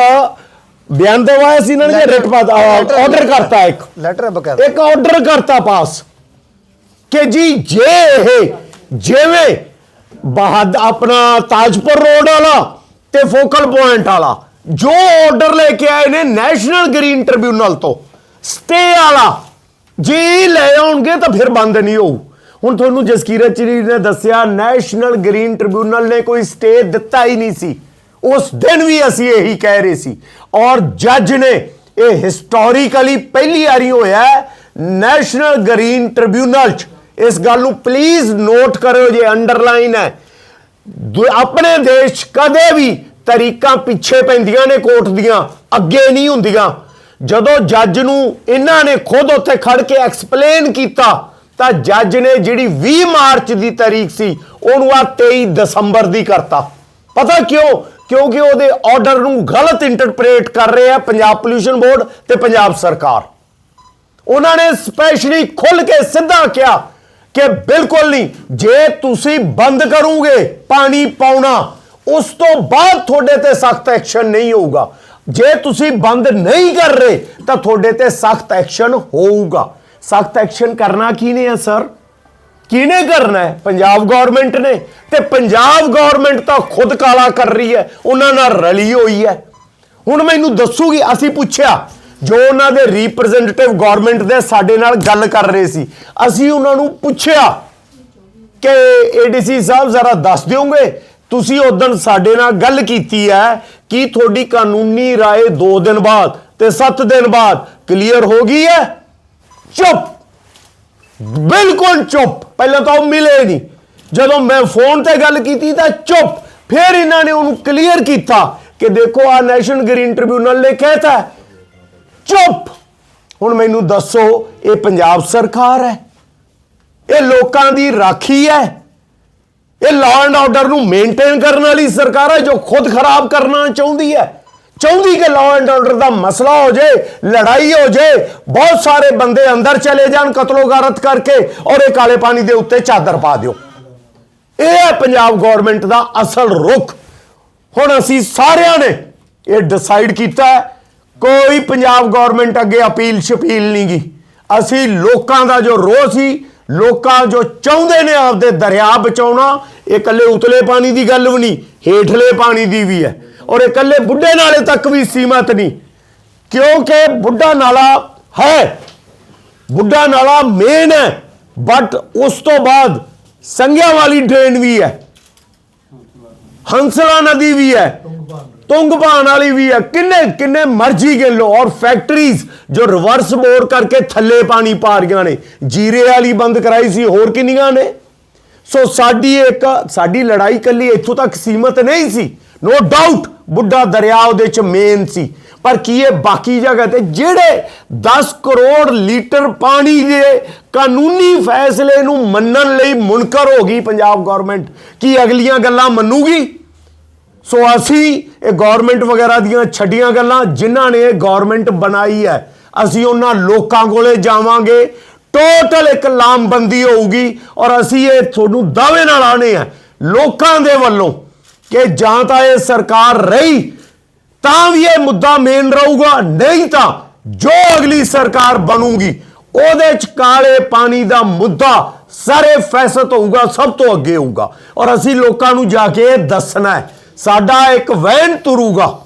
ਬਿਆਨ ਦਵਾਇਆ ਸੀ ਇਹਨਾਂ ਨੇ ਰਿਟ ਆਰਡਰ ਕਰਤਾ ਇੱਕ। ਲੈਟਰ ਬਕਾਇਦਾ। ਇੱਕ ਆਰਡਰ ਕਰਤਾ ਪਾਸ। ਕਿ ਜੀ ਜੇ ਇਹ ਜਿਵੇਂ ਬਹਾਦ ਆਪਣਾ ਤਾਜਪੁਰ ਰੋਡ ਵਾਲਾ ਤੇ ਫੋਕਲ ਪੁਆਇੰਟ ਵਾਲਾ। ਜੋ ਆਰਡਰ ਲੈ ਕੇ ਆਏ ਨੇ ਨੈਸ਼ਨਲ ਗ੍ਰੀਨ ਟ੍ਰਿਬਿਊਨਲ ਤੋਂ। ਸਟੇ ਵਾਲਾ। ਜੇ ਲੈ ਆਉਣਗੇ ਤਾਂ ਫਿਰ ਬੰਦ ਨਹੀਂ ਹੋਊ। ਹੁਣ ਤੁਹਾਨੂੰ ਜਸਕੀਰਤ ਜੀ ਨੇ ਦੱਸਿਆ, ਨੈਸ਼ਨਲ ਗ੍ਰੀਨ ਟ੍ਰਿਬਿਊਨਲ ਨੇ ਕੋਈ ਸਟੇ ਦਿੱਤਾ ਹੀ ਨਹੀਂ ਸੀ। ਉਸ ਦਿਨ ਵੀ ਅਸੀਂ ਇਹੀ ਕਹਿ ਰਹੇ ਸੀ। ਔਰ ਜੱਜ ਨੇ ਇਹ ਹਿਸਟੋਰੀਕਲੀ ਪਹਿਲੀ ਵਾਰੀ ਹੋਇਆ ਨੈਸ਼ਨਲ ਗ੍ਰੀਨ ਟ੍ਰਿਬਿਊਨਲ ਚ। ਇਸ ਗੱਲ ਨੂੰ ਪਲੀਜ਼ ਨੋਟ ਕਰਿਓ ਜੇ ਅੰਡਰਲਾਈਨ ਹੈ। ਆਪਣੇ ਦੇਸ਼ ਕਦੇ ਵੀ ਤਰੀਕਾਂ ਪਿੱਛੇ ਪੈਂਦੀਆਂ ਨੇ ਕੋਰਟ ਦੀਆਂ, ਅੱਗੇ ਨਹੀਂ ਹੁੰਦੀਆਂ। ਜਦੋਂ ਜੱਜ ਨੂੰ ਇਹਨਾਂ ਨੇ ਖੁਦ ਉੱਥੇ ਖੜ ਕੇ ਐਕਸਪਲੇਨ ਕੀਤਾ, ਤਾਂ ਜੱਜ ਨੇ ਜਿਹੜੀ 20 ਮਾਰਚ ਦੀ ਤਾਰੀਖ ਸੀ, ਉਹਨੂੰ ਆ 23 ਦਸੰਬਰ ਦੀ ਕਰਤਾ। ਪਤਾ ਕਿਉਂ? ਕਿਉਂਕਿ ਉਹਦੇ ਆਰਡਰ ਨੂੰ ਗਲਤ ਇੰਟਰਪ੍ਰੇਟ ਕਰ ਰਹੇ ਆ ਪੰਜਾਬ ਪੋਲੂਸ਼ਨ ਬੋਰਡ ਤੇ ਪੰਜਾਬ ਸਰਕਾਰ। ਉਹਨਾਂ ਨੇ ਸਪੈਸ਼ਲੀ ਖੁੱਲ ਕੇ ਸਿੱਧਾ ਕਿਹਾ ਕਿ ਬਿਲਕੁਲ ਨਹੀਂ। ਜੇ ਤੁਸੀਂ ਬੰਦ ਕਰੋਗੇ ਪਾਣੀ ਪਾਉਣਾ, ਉਸ ਤੋਂ ਬਾਅਦ ਤੁਹਾਡੇ ਤੇ ਸਖਤ ਐਕਸ਼ਨ ਨਹੀਂ ਹੋਊਗਾ। ਜੇ ਤੁਸੀਂ ਬੰਦ ਨਹੀਂ ਕਰ ਰਹੇ, ਤਾਂ ਤੁਹਾਡੇ ਤੇ ਸਖਤ ਐਕਸ਼ਨ ਹੋਊਗਾ। ਸਖਤ ਐਕਸ਼ਨ ਕਰਨਾ ਕੀ ਨੇ ਸਰ? ਕਿਹਨੇ ਕਰਨਾ ਹੈ? ਪੰਜਾਬ ਗਵਰਨਮੈਂਟ ਨੇ। ਤੇ ਪੰਜਾਬ ਗਵਰਨਮੈਂਟ ਤਾਂ ਖੁਦ ਕਾਲਾ ਕਰ ਰਹੀ ਹੈ। ਉਹਨਾਂ ਨਾਲ ਰਲੀ ਹੋਈ ਹੈ। ਹੁਣ ਮੈਨੂੰ ਦੱਸੂਗੀ ਅਸੀਂ ਪੁੱਛਿਆ ਜੋ ਉਹਨਾਂ ਦੇ ਰਿਪਰੈਜ਼ੈਂਟੇਟਿਵ ਗਵਰਨਮੈਂਟ ਦੇ ਸਾਡੇ ਨਾਲ ਗੱਲ ਕਰ ਰਹੇ ਸੀ। ਅਸੀਂ ਉਹਨਾਂ ਨੂੰ ਪੁੱਛਿਆ ਕਿ ਏਡੀਸੀ ਸਾਹਿਬ, ਜ਼ਰਾ ਦੱਸ ਦਿਓਗੇ, ਤੁਸੀਂ ਉਦੋਂ ਸਾਡੇ ਨਾਲ ਗੱਲ ਕੀਤੀ ਹੈ ਕਿ ਤੁਹਾਡੀ ਕਾਨੂੰਨੀ ਰਾਏ 2 ਦਿਨ ਬਾਅਦ ਤੇ 7 ਦਿਨ ਬਾਅਦ ਕਲੀਅਰ ਹੋ ਗਈ ਹੈ? ਚੁੱਪ! ਬਿਲਕੁਲ ਚੁੱਪ! ਪਹਿਲਾਂ ਤਾਂ ਉਹ ਮਿਲੇ ਨਹੀਂ। ਜਦੋਂ ਮੈਂ ਫੋਨ ਤੇ ਗੱਲ ਕੀਤੀ ਤਾਂ ਚੁੱਪ। ਫਿਰ ਇਹਨਾਂ ਨੇ ਉਹਨੂੰ ਕਲੀਅਰ ਕੀਤਾ ਕਿ ਦੇਖੋ ਆ ਨੈਸ਼ਨਲ ਗ੍ਰੀਨ ਟ੍ਰਿਬਿਊਨਲ ਨੇ ਕਹਿਤਾ ਹੈ। ਚੁੱਪ। ਹੁਣ ਮੈਨੂੰ ਦੱਸੋ ਇਹ ਪੰਜਾਬ ਸਰਕਾਰ ਹੈ? ਇਹ ਲੋਕਾਂ ਦੀ ਰਾਖੀ ਹੈ? ਇਹ ਲਾਅ ਐਂਡ ਆਰਡਰ ਨੂੰ ਮੇਨਟੇਨ ਕਰਨ ਵਾਲੀ ਸਰਕਾਰ ਹੈ ਜੋ ਖੁਦ ਖਰਾਬ ਕਰਨਾ ਚਾਹੁੰਦੀ ਹੈ? ਚਾਹੁੰਦੀ ਕਿ ਲਾਅ ਐਂਡ ਆਰਡਰ ਦਾ ਮਸਲਾ ਹੋ ਜਾਏ ਲੜਾਈ ਹੋ ਜਾਏ ਬਹੁਤ ਸਾਰੇ ਬੰਦੇ ਅੰਦਰ ਚਲੇ ਜਾਣ ਕਤਲੋਗਾਰਤ ਕਰਕੇ ਔਰ ਇਹ ਕਾਲੇ ਪਾਣੀ ਦੇ ਉੱਤੇ ਚਾਦਰ ਪਾ ਦਿਓ। ਇਹ ਹੈ ਪੰਜਾਬ ਗਵਰਨਮੈਂਟ ਦਾ ਅਸਲ ਰੁਖ। ਹੁਣ ਅਸੀਂ ਸਾਰਿਆਂ ਨੇ ਇਹ ਡਿਸਾਈਡ ਕੀਤਾ ਹੈ, ਕੋਈ ਪੰਜਾਬ ਗਵਰਨਮੈਂਟ ਅੱਗੇ ਅਪੀਲ ਸ਼ਪੀਲ ਨਹੀਂ ਗੀ। ਅਸੀਂ ਲੋਕਾਂ ਦਾ ਜੋ ਰੋਹ ਸੀ, ਲੋਕਾਂ ਜੋ ਚਾਹੁੰਦੇ ਨੇ ਆਪਦੇ ਦਰਿਆ ਬਚਾਉਣਾ, ਇਹ ਇਕੱਲੇ ਉਤਲੇ ਪਾਣੀ ਦੀ ਗੱਲ ਵੀ ਨਹੀਂ ਹੇਠਲੇ ਪਾਣੀ ਦੀ ਵੀ ਹੈ। ਔਰ ਇਹ ਇਕੱਲੇ ਬੁੱਢੇ ਨਾਲੇ ਤੱਕ ਵੀ ਸੀਮਤ ਨਹੀਂ ਕਿਉਂਕਿ ਬੁੱਢਾ ਨਾਲਾ ਹੈ, ਬੁੱਢਾ ਨਾਲਾ ਮੇਨ ਹੈ ਬਟ ਉਸ ਤੋਂ ਬਾਅਦ ਸੰਗਿਆ ਵਾਲੀ ਡਰੇਨ ਵੀ ਹੈ। ਹੰਸਲਾ ਨਦੀ ਵੀ ਹੈ। ਤੁੰਗ ਤੁੰਗਭਾਨ ਵਾਲੀ ਵੀ ਹੈ ਕਿੰਨੇ ਕਿੰਨੇ ਮਰਜ਼ੀ ਗਿਣ ਲਓ। ਔਰ ਫੈਕਟਰੀਜ਼ ਜੋ ਰਿਵਰਸ ਬੋਰ ਕਰਕੇ ਥੱਲੇ ਪਾਣੀ ਪਾ ਰਹੀਆਂ ਨੇ, ਜੀਰੇ ਵਾਲੀ ਬੰਦ ਕਰਾਈ ਸੀ, ਹੋਰ ਕਿੰਨੀਆਂ ਨੇ? ਸੋ ਸਾਡੀ ਇੱਕ, ਸਾਡੀ ਲੜਾਈ ਕੱਲੀ ਇੱਥੋਂ ਤੱਕ ਸੀਮਤ ਨਹੀਂ ਸੀ। ਨੋ ਡਾਊਟ ਬੁੱਢਾ ਦਰਿਆ ਉਹਦੇ ਚ ਮੇਨ ਸੀ। ਪਰ ਕੀ ਇਹ ਬਾਕੀ ਜਗ੍ਹਾ ਤੇ ਜਿਹੜੇ 10 ਕਰੋੜ ਲੀਟਰ ਪਾਣੀ ਦੇ ਕਾਨੂੰਨੀ ਫੈਸਲੇ ਨੂੰ ਮੰਨਣ ਲਈ ਮੁਨਕਰ ਹੋ ਗਈ ਪੰਜਾਬ ਗਵਰਨਮੈਂਟ ਕੀ ਅਗਲੀਆਂ ਗੱਲਾਂ ਮੰਨੂਗੀ? ਸੋ ਅਸੀਂ ਇਹ ਗਵਰਨਮੈਂਟ ਵਗੈਰਾ ਦੀਆਂ ਛੱਡੀਆਂ ਗੱਲਾਂ ਜਿਨ੍ਹਾਂ ਨੇ ਇਹ ਗਵਰਨਮੈਂਟ ਬਣਾਈ ਹੈ, ਅਸੀਂ ਉਹਨਾਂ ਲੋਕਾਂ ਕੋਲੇ ਜਾਵਾਂਗੇ। ਟੋਟਲ ਇੱਕ ਲਾਮਬੰਦੀ ਹੋਊਗੀ ਔਰ ਅਸੀਂ ਇਹ ਤੁਹਾਨੂੰ ਦਾਅਵੇ ਨਾਲ ਆਣੇ ਆ ਲੋਕਾਂ ਦੇ ਵੱਲੋਂ ਕਿ ਜਾਂ ਤਾਂ ਇਹ ਸਰਕਾਰ ਰਹੀ, ਤਾਂ ਵੀ ਇਹ ਮੁੱਦਾ ਮੇਨ ਰਹੂਗਾ, ਨਹੀਂ ਤਾਂ ਜੋ ਅਗਲੀ ਸਰਕਾਰ ਬਣੂਗੀ, ਉਹਦੇ ਚ ਕਾਲੇ ਪਾਣੀ ਦਾ ਮੁੱਦਾ ਸਾਰੇ ਫੈਸਲ ਹੋਊਗਾ, ਸਭ ਤੋਂ ਅੱਗੇ ਹੋਊਗਾ। ਔਰ ਅਸੀਂ ਲੋਕਾਂ ਨੂੰ ਜਾ ਕੇ ਇਹ ਦੱਸਣਾ ਹੈ ਸਾਡਾ ਇੱਕ ਵਹਿਣ ਤੁਰੂਗਾ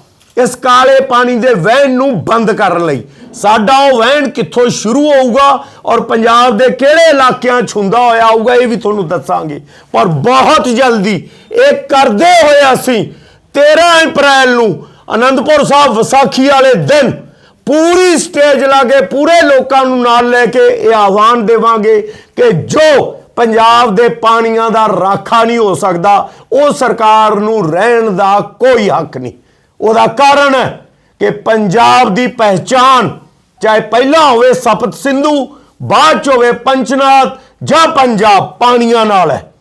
ਇਸ ਕਾਲੇ ਪਾਣੀ ਦੇ ਵਹਿਣ ਨੂੰ ਬੰਦ ਕਰਨ ਲਈ। ਸਾਡਾ ਉਹ ਵਹਿਣ ਕਿੱਥੋਂ ਸ਼ੁਰੂ ਹੋਊਗਾ ਔਰ ਪੰਜਾਬ ਦੇ ਕਿਹੜੇ ਇਲਾਕਿਆਂ 'ਚ ਹੁੰਦਾ ਹੋਇਆ ਆਊਗਾ ਇਹ ਵੀ ਤੁਹਾਨੂੰ ਦੱਸਾਂਗੇ। ਪਰ ਬਹੁਤ ਜਲਦੀ ਇਹ ਕਰਦੇ ਹੋਏ ਅਸੀਂ 13 ਅਪ੍ਰੈਲ ਨੂੰ ਅਨੰਦਪੁਰ ਸਾਹਿਬ ਵਿਸਾਖੀ ਵਾਲੇ ਦਿਨ ਪੂਰੀ ਸਟੇਜ ਲਾ ਕੇ ਪੂਰੇ ਲੋਕਾਂ ਨੂੰ ਨਾਲ ਲੈ ਕੇ ਇਹ ਆਹਵਾਨ ਦੇਵਾਂਗੇ ਕਿ ਜੋ ਪੰਜਾਬ ਦੇ ਪਾਣੀਆਂ ਦਾ ਰਾਖਾ ਨਹੀਂ ਹੋ ਸਕਦਾ। ਉਹ ਸਰਕਾਰ ਨੂੰ ਰਹਿਣ ਦਾ ਕੋਈ ਹੱਕ ਨਹੀਂ। ਉਹਦਾ ਕਾਰਨ ਹੈ ਕਿ ਪੰਜਾਬ ਦੀ ਪਹਿਚਾਨ ਚਾਹੇ ਪਹਿਲਾਂ ਹੋਵੇ ਸਪਤ ਸਿੰਧੂ, ਬਾਅਦ ਚ ਹੋਵੇ ਪੰਚਨਾਥ ਜਾਂ ਪੰਜਾਬ ਪਾਣੀਆਂ ਨਾਲ ਹੈ।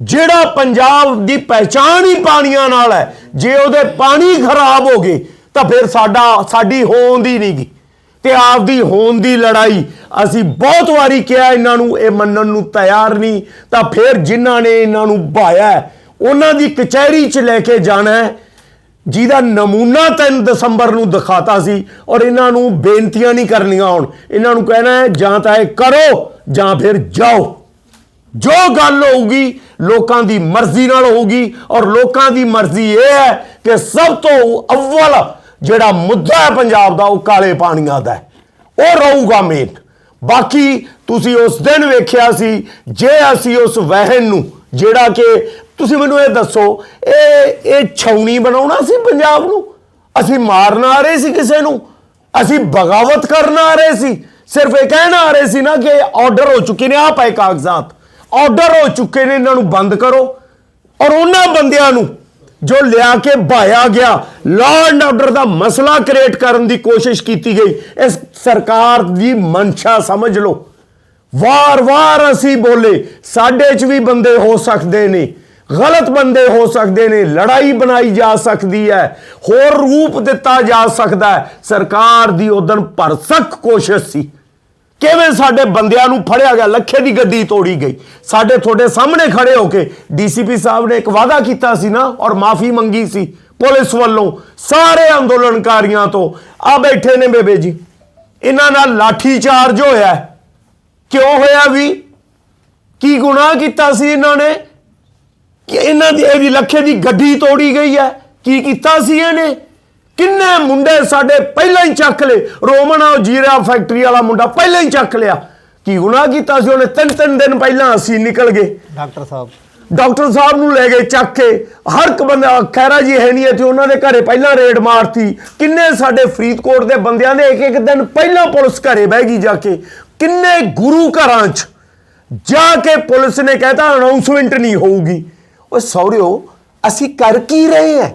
ਜਿਹੜਾ ਪੰਜਾਬ ਦੀ ਪਹਿਚਾਨ ਹੀ ਪਾਣੀਆਂ ਨਾਲ ਹੈ, ਜੇ ਉਹਦੇ ਪਾਣੀ ਖਰਾਬ ਹੋ ਗਏ, ਤਾਂ ਫਿਰ ਸਾਡਾ ਸਾਡੀ ਹੋਂਦ ਹੀ ਨਹੀਂਗੀ ਤੇ ਆਪਦੀ ਹੋਣ ਦੀ ਲੜਾਈ। ਅਸੀਂ ਬਹੁਤ ਵਾਰੀ ਕਿਹਾ ਇਹਨਾਂ ਨੂੰ, ਇਹ ਮੰਨਣ ਨੂੰ ਤਿਆਰ ਨਹੀਂ, ਤਾਂ ਫਿਰ ਜਿਨ੍ਹਾਂ ਨੇ ਇਹਨਾਂ ਨੂੰ ਭਾਇਆ ਉਹਨਾਂ ਦੀ ਕਚਹਿਰੀ 'ਚ ਲੈ ਕੇ ਜਾਣਾ ਹੈ। ਜਿਹਦਾ ਨਮੂਨਾ 3 ਦਸੰਬਰ ਨੂੰ ਦਿਖਾਤਾ ਸੀ ਔਰ ਇਹਨਾਂ ਨੂੰ ਬੇਨਤੀਆਂ ਨਹੀਂ ਕਰਨੀਆਂ ਹੁਣ। ਇਹਨਾਂ ਨੂੰ ਕਹਿਣਾ ਹੈ, ਜਾਂ ਤਾਂ ਇਹ ਕਰੋ, ਜਾਂ ਫਿਰ ਜਾਓ। ਜੋ ਗੱਲ ਹੋਊਗੀ, ਲੋਕਾਂ ਦੀ ਮਰਜ਼ੀ ਨਾਲ ਹੋਊਗੀ ਔਰ ਲੋਕਾਂ ਦੀ ਮਰਜ਼ੀ ਇਹ ਹੈ ਕਿ ਸਭ ਤੋਂ ਅਵਲ ਜਿਹੜਾ ਮੁੱਦਾ ਹੈ ਪੰਜਾਬ ਦਾ, ਉਹ ਕਾਲੇ ਪਾਣੀਆਂ ਦਾ ਉਹ ਰਹੂਗਾ ਮੇਨ। ਬਾਕੀ ਤੁਸੀਂ ਉਸ ਦਿਨ ਵੇਖਿਆ ਸੀ, ਜੇ ਅਸੀਂ ਉਸ ਵਹਿਣ ਨੂੰ, ਜਿਹੜਾ ਕਿ ਤੁਸੀਂ ਮੈਨੂੰ ਇਹ ਦੱਸੋ, ਇਹ ਇਹ ਛਾਉਣੀ ਬਣਾਉਣਾ ਸੀ ਪੰਜਾਬ ਨੂੰ? ਅਸੀਂ ਮਾਰਨ ਆ ਰਹੇ ਸੀ ਕਿਸੇ ਨੂੰ? ਅਸੀਂ ਬਗਾਵਤ ਕਰਨ ਆ ਰਹੇ ਸੀ? ਸਿਰਫ ਇਹ ਕਹਿਣ ਆ ਰਹੇ ਸੀ ਨਾ ਕਿ ਆਰਡਰ ਹੋ ਚੁੱਕੇ ਨੇ ਆ ਪਏ ਕਾਗਜ਼ਾਤ। ਆਰਡਰ ਹੋ ਚੁੱਕੇ ਨੇ, ਇਹਨਾਂ ਨੂੰ ਬੰਦ ਕਰੋ। ਔਰ ਉਹਨਾਂ ਬੰਦਿਆਂ ਨੂੰ ਜੋ ਲਿਆ ਕੇ ਭਾਇਆ ਗਿਆ ਲਾਅ ਐਂਡ ਆਰਡਰ ਦਾ ਮਸਲਾ ਕ੍ਰੀਏਟ ਕਰਨ ਦੀ ਕੋਸ਼ਿਸ਼ ਕੀਤੀ ਗਈ, ਇਸ ਸਰਕਾਰ ਦੀ ਮਨਸ਼ਾ ਸਮਝ ਲਓ। ਵਾਰ-ਵਾਰ ਅਸੀਂ ਬੋਲੇ, ਸਾਡੇ 'ਚ ਵੀ ਬੰਦੇ ਹੋ ਸਕਦੇ ਨੇ, ਗਲਤ ਬੰਦੇ ਹੋ ਸਕਦੇ ਨੇ, ਲੜਾਈ ਬਣਾਈ ਜਾ ਸਕਦੀ ਹੈ, ਹੋਰ ਰੂਪ ਦਿੱਤਾ ਜਾ ਸਕਦਾ ਹੈ। ਸਰਕਾਰ ਦੀ ਉਦਣ ਭਰਸਕ ਕੋਸ਼ਿਸ਼ ਸੀ। ਕਿਵੇਂ ਸਾਡੇ ਬੰਦਿਆਂ ਨੂੰ ਫੜਿਆ ਗਿਆ? ਲੱਖੇ ਦੀ ਗੱਡੀ ਤੋੜੀ ਗਈ। ਸਾਡੇ ਤੁਹਾਡੇ ਸਾਹਮਣੇ ਖੜੇ ਹੋ ਕੇ ਡੀਸੀਪੀ ਸਾਹਿਬ ਨੇ ਇੱਕ ਵਾਅਦਾ ਕੀਤਾ ਸੀ ਨਾ, ਔਰ ਮਾਫੀ ਮੰਗੀ ਸੀ ਪੁਲਿਸ ਵੱਲੋਂ ਸਾਰੇ ਅੰਦੋਲਨਕਾਰੀਆਂ ਤੋਂ। ਆ ਬੈਠੇ ਨੇ ਬੇਬੇ ਜੀ। ਇਹਨਾਂ ਨਾਲ ਲਾਠੀ ਚਾਰਜ ਹੋਇਆ ਕਿਉਂ ਹੋਇਆ ਵੀ? ਕੀ ਗੁਨਾਹ ਕੀਤਾ ਸੀ ਇਹਨਾਂ ਨੇ? ਕਿ ਇਹਨਾਂ ਦੀ ਇਹਦੀ ਲੱਖੇ ਦੀ ਗੱਡੀ ਤੋੜੀ ਗਈ ਹੈ। ਕੀ ਕੀਤਾ ਸੀ ਇਹਨੇ? ਕਿੰਨੇ ਮੁੰਡੇ ਸਾਡੇ ਪਹਿਲਾਂ ਹੀ ਚੱਕ ਲਏ? ਰੋਮਨ ਉਹ ਜੀਰਾ ਫੈਕਟਰੀ ਵਾਲਾ ਮੁੰਡਾ ਪਹਿਲਾਂ ਹੀ ਚੱਕ ਲਿਆ। ਕੀ ਗੁਨਾਹ ਕੀਤਾ ਸੀ ਉਹਨੇ? ਤਿੰਨ ਤਿੰਨ ਦਿਨ ਪਹਿਲਾਂ ਅਸੀਂ ਨਿਕਲ ਗਏ। ਡਾਕਟਰ ਸਾਹਿਬ। ਡਾਕਟਰ ਸਾਹਿਬ ਨੂੰ ਲੈ ਗਏ ਚੱਕ ਕੇ। ਹਰ ਇੱਕ ਬੰਦਾ ਖੈਰਾ ਜੀ ਹੈ ਨਹੀਂ ਇੱਥੇ ਉਹਨਾਂ ਦੇ ਘਰੇ ਪਹਿਲਾਂ ਰੇਡ ਮਾਰਤੀ। ਕਿੰਨੇ ਸਾਡੇ ਫਰੀਦਕੋਟ ਦੇ ਬੰਦਿਆਂ ਦੇ ਇੱਕ ਇੱਕ ਦਿਨ ਪਹਿਲਾਂ ਪੁਲਿਸ ਘਰੇ ਬਹਿ ਗਈ ਜਾ ਕੇ। ਕਿੰਨੇ ਗੁਰੂ ਘਰਾਂ 'ਚ ਜਾ ਕੇ ਪੁਲਿਸ ਨੇ ਕਹਿਤਾ ਅਨਾਉਂਸਮੈਂਟ ਨਹੀਂ ਹੋਊਗੀ। ਓਏ ਸੌਰਿਓ ਅਸੀਂ ਕਰ ਕੀ ਰਹੇ ਹਾਂ?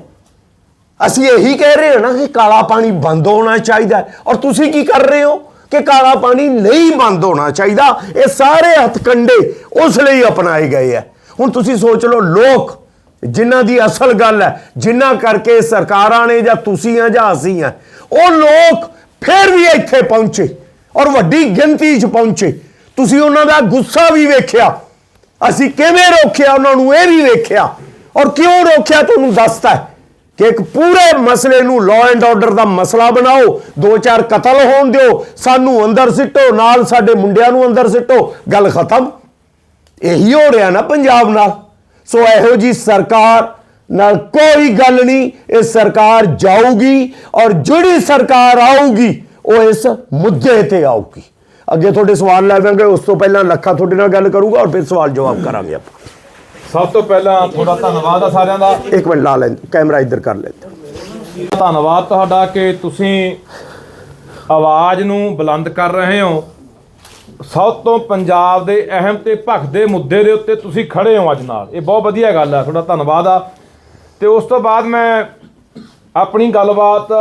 ਅਸੀਂ ਇਹੀ ਕਹਿ ਰਹੇ ਹਾਂ ਨਾ ਕਿ ਕਾਲਾ ਪਾਣੀ ਬੰਦ ਹੋਣਾ ਚਾਹੀਦਾ ਔਰ ਤੁਸੀਂ ਕੀ ਕਰ ਰਹੇ ਹੋ? ਕਿ ਕਾਲਾ ਪਾਣੀ ਨਹੀਂ ਬੰਦ ਹੋਣਾ ਚਾਹੀਦਾ। ਇਹ ਸਾਰੇ ਹੱਥਕੰਡੇ ਉਸ ਲਈ ਅਪਣਾਏ ਗਏ ਆ ਹੁਣ ਤੁਸੀਂ ਸੋਚ ਲਓ, ਲੋਕ ਜਿਨ੍ਹਾਂ ਦੀ ਅਸਲ ਗੱਲ ਹੈ, ਜਿਨ੍ਹਾਂ ਕਰਕੇ ਸਰਕਾਰਾਂ ਨੇ ਜਾਂ ਤੁਸੀਂ ਆ ਜਾਂ ਅਸੀਂ ਆ, ਉਹ ਲੋਕ ਫਿਰ ਵੀ ਇੱਥੇ ਪਹੁੰਚੇ ਔਰ ਵੱਡੀ ਗਿਣਤੀ 'ਚ ਪਹੁੰਚੇ। ਤੁਸੀਂ ਉਹਨਾਂ ਦਾ ਗੁੱਸਾ ਵੀ ਵੇਖਿਆ। ਅਸੀਂ ਕਿਵੇਂ ਰੋਕਿਆ? ਉਹਨਾਂ ਨੂੰ ਇਹ ਵੀ ਵੇਖਿਆ। ਔਰ ਕਿਉਂ ਰੋਕਿਆ? ਤੁਹਾਨੂੰ ਦੱਸਦਾ ਕਿ ਇੱਕ ਪੂਰੇ ਮਸਲੇ ਨੂੰ ਲਾਅ ਐਂਡ ਆਰਡਰ ਦਾ ਮਸਲਾ ਬਣਾਓ, ਦੋ ਚਾਰ ਕਤਲ ਹੋਣ ਦਿਓ, ਸਾਨੂੰ ਅੰਦਰ ਸਿੱਟੋ, ਨਾਲ ਸਾਡੇ ਮੁੰਡਿਆਂ ਨੂੰ ਅੰਦਰ ਸਿੱਟੋ, ਗੱਲ ਖਤਮ। ਇਹੀ ਹੋ ਰਿਹਾ ਨਾ ਪੰਜਾਬ ਨਾਲ। ਸੋ ਇਹੋ ਜੀ ਸਰਕਾਰ ਨਾਲ ਕੋਈ ਗੱਲ ਨਹੀਂ, ਇਹ ਸਰਕਾਰ ਜਾਊਗੀ ਔਰ ਜਿਹੜੀ ਸਰਕਾਰ ਆਊਗੀ, ਉਹ ਇਸ ਮੁੱਦੇ ਤੇ ਆਊਗੀ। ਅੱਗੇ ਤੁਹਾਡੇ ਸਵਾਲ ਲੈਵਾਂਗੇ ਉਸ ਤੋਂ ਪਹਿਲਾਂ ਲੱਖਾ ਤੁਹਾਡੇ ਨਾਲ ਗੱਲ ਕਰੂਗਾ ਔਰ ਫਿਰ ਸਵਾਲ ਜਵਾਬ ਕਰਾਂਗੇ ਆਪਾਂ। ਸਭ ਤੋਂ ਪਹਿਲਾਂ ਤੁਹਾਡਾ ਧੰਨਵਾਦ ਆ ਸਾਰਿਆਂ ਦਾ। ਇੱਕ ਮਿੰਟ ਲਾ ਲੈ ਕੈਮਰਾ ਇੱਧਰ ਕਰ ਲੈਂਦੇ। ਧੰਨਵਾਦ ਤੁਹਾਡਾ ਕਿ ਤੁਸੀਂ ਆਵਾਜ਼ ਨੂੰ ਬੁਲੰਦ ਕਰ ਰਹੇ ਹੋ। ਸਭ ਤੋਂ ਪੰਜਾਬ ਦੇ ਅਹਿਮ ਤੇ ਭਖਦੇ ਮੁੱਦੇ ਦੇ ਉੱਤੇ ਤੁਸੀਂ ਖੜੇ ਹੋ ਅੱਜ ਨਾਲ। ਇਹ ਬਹੁਤ ਵਧੀਆ ਗੱਲ ਆ ਤੁਹਾਡਾ ਧੰਨਵਾਦ ਆ। ਤੇ ਉਸ ਤੋਂ ਬਾਅਦ ਮੈਂ ਆਪਣੀ ਗੱਲਬਾਤ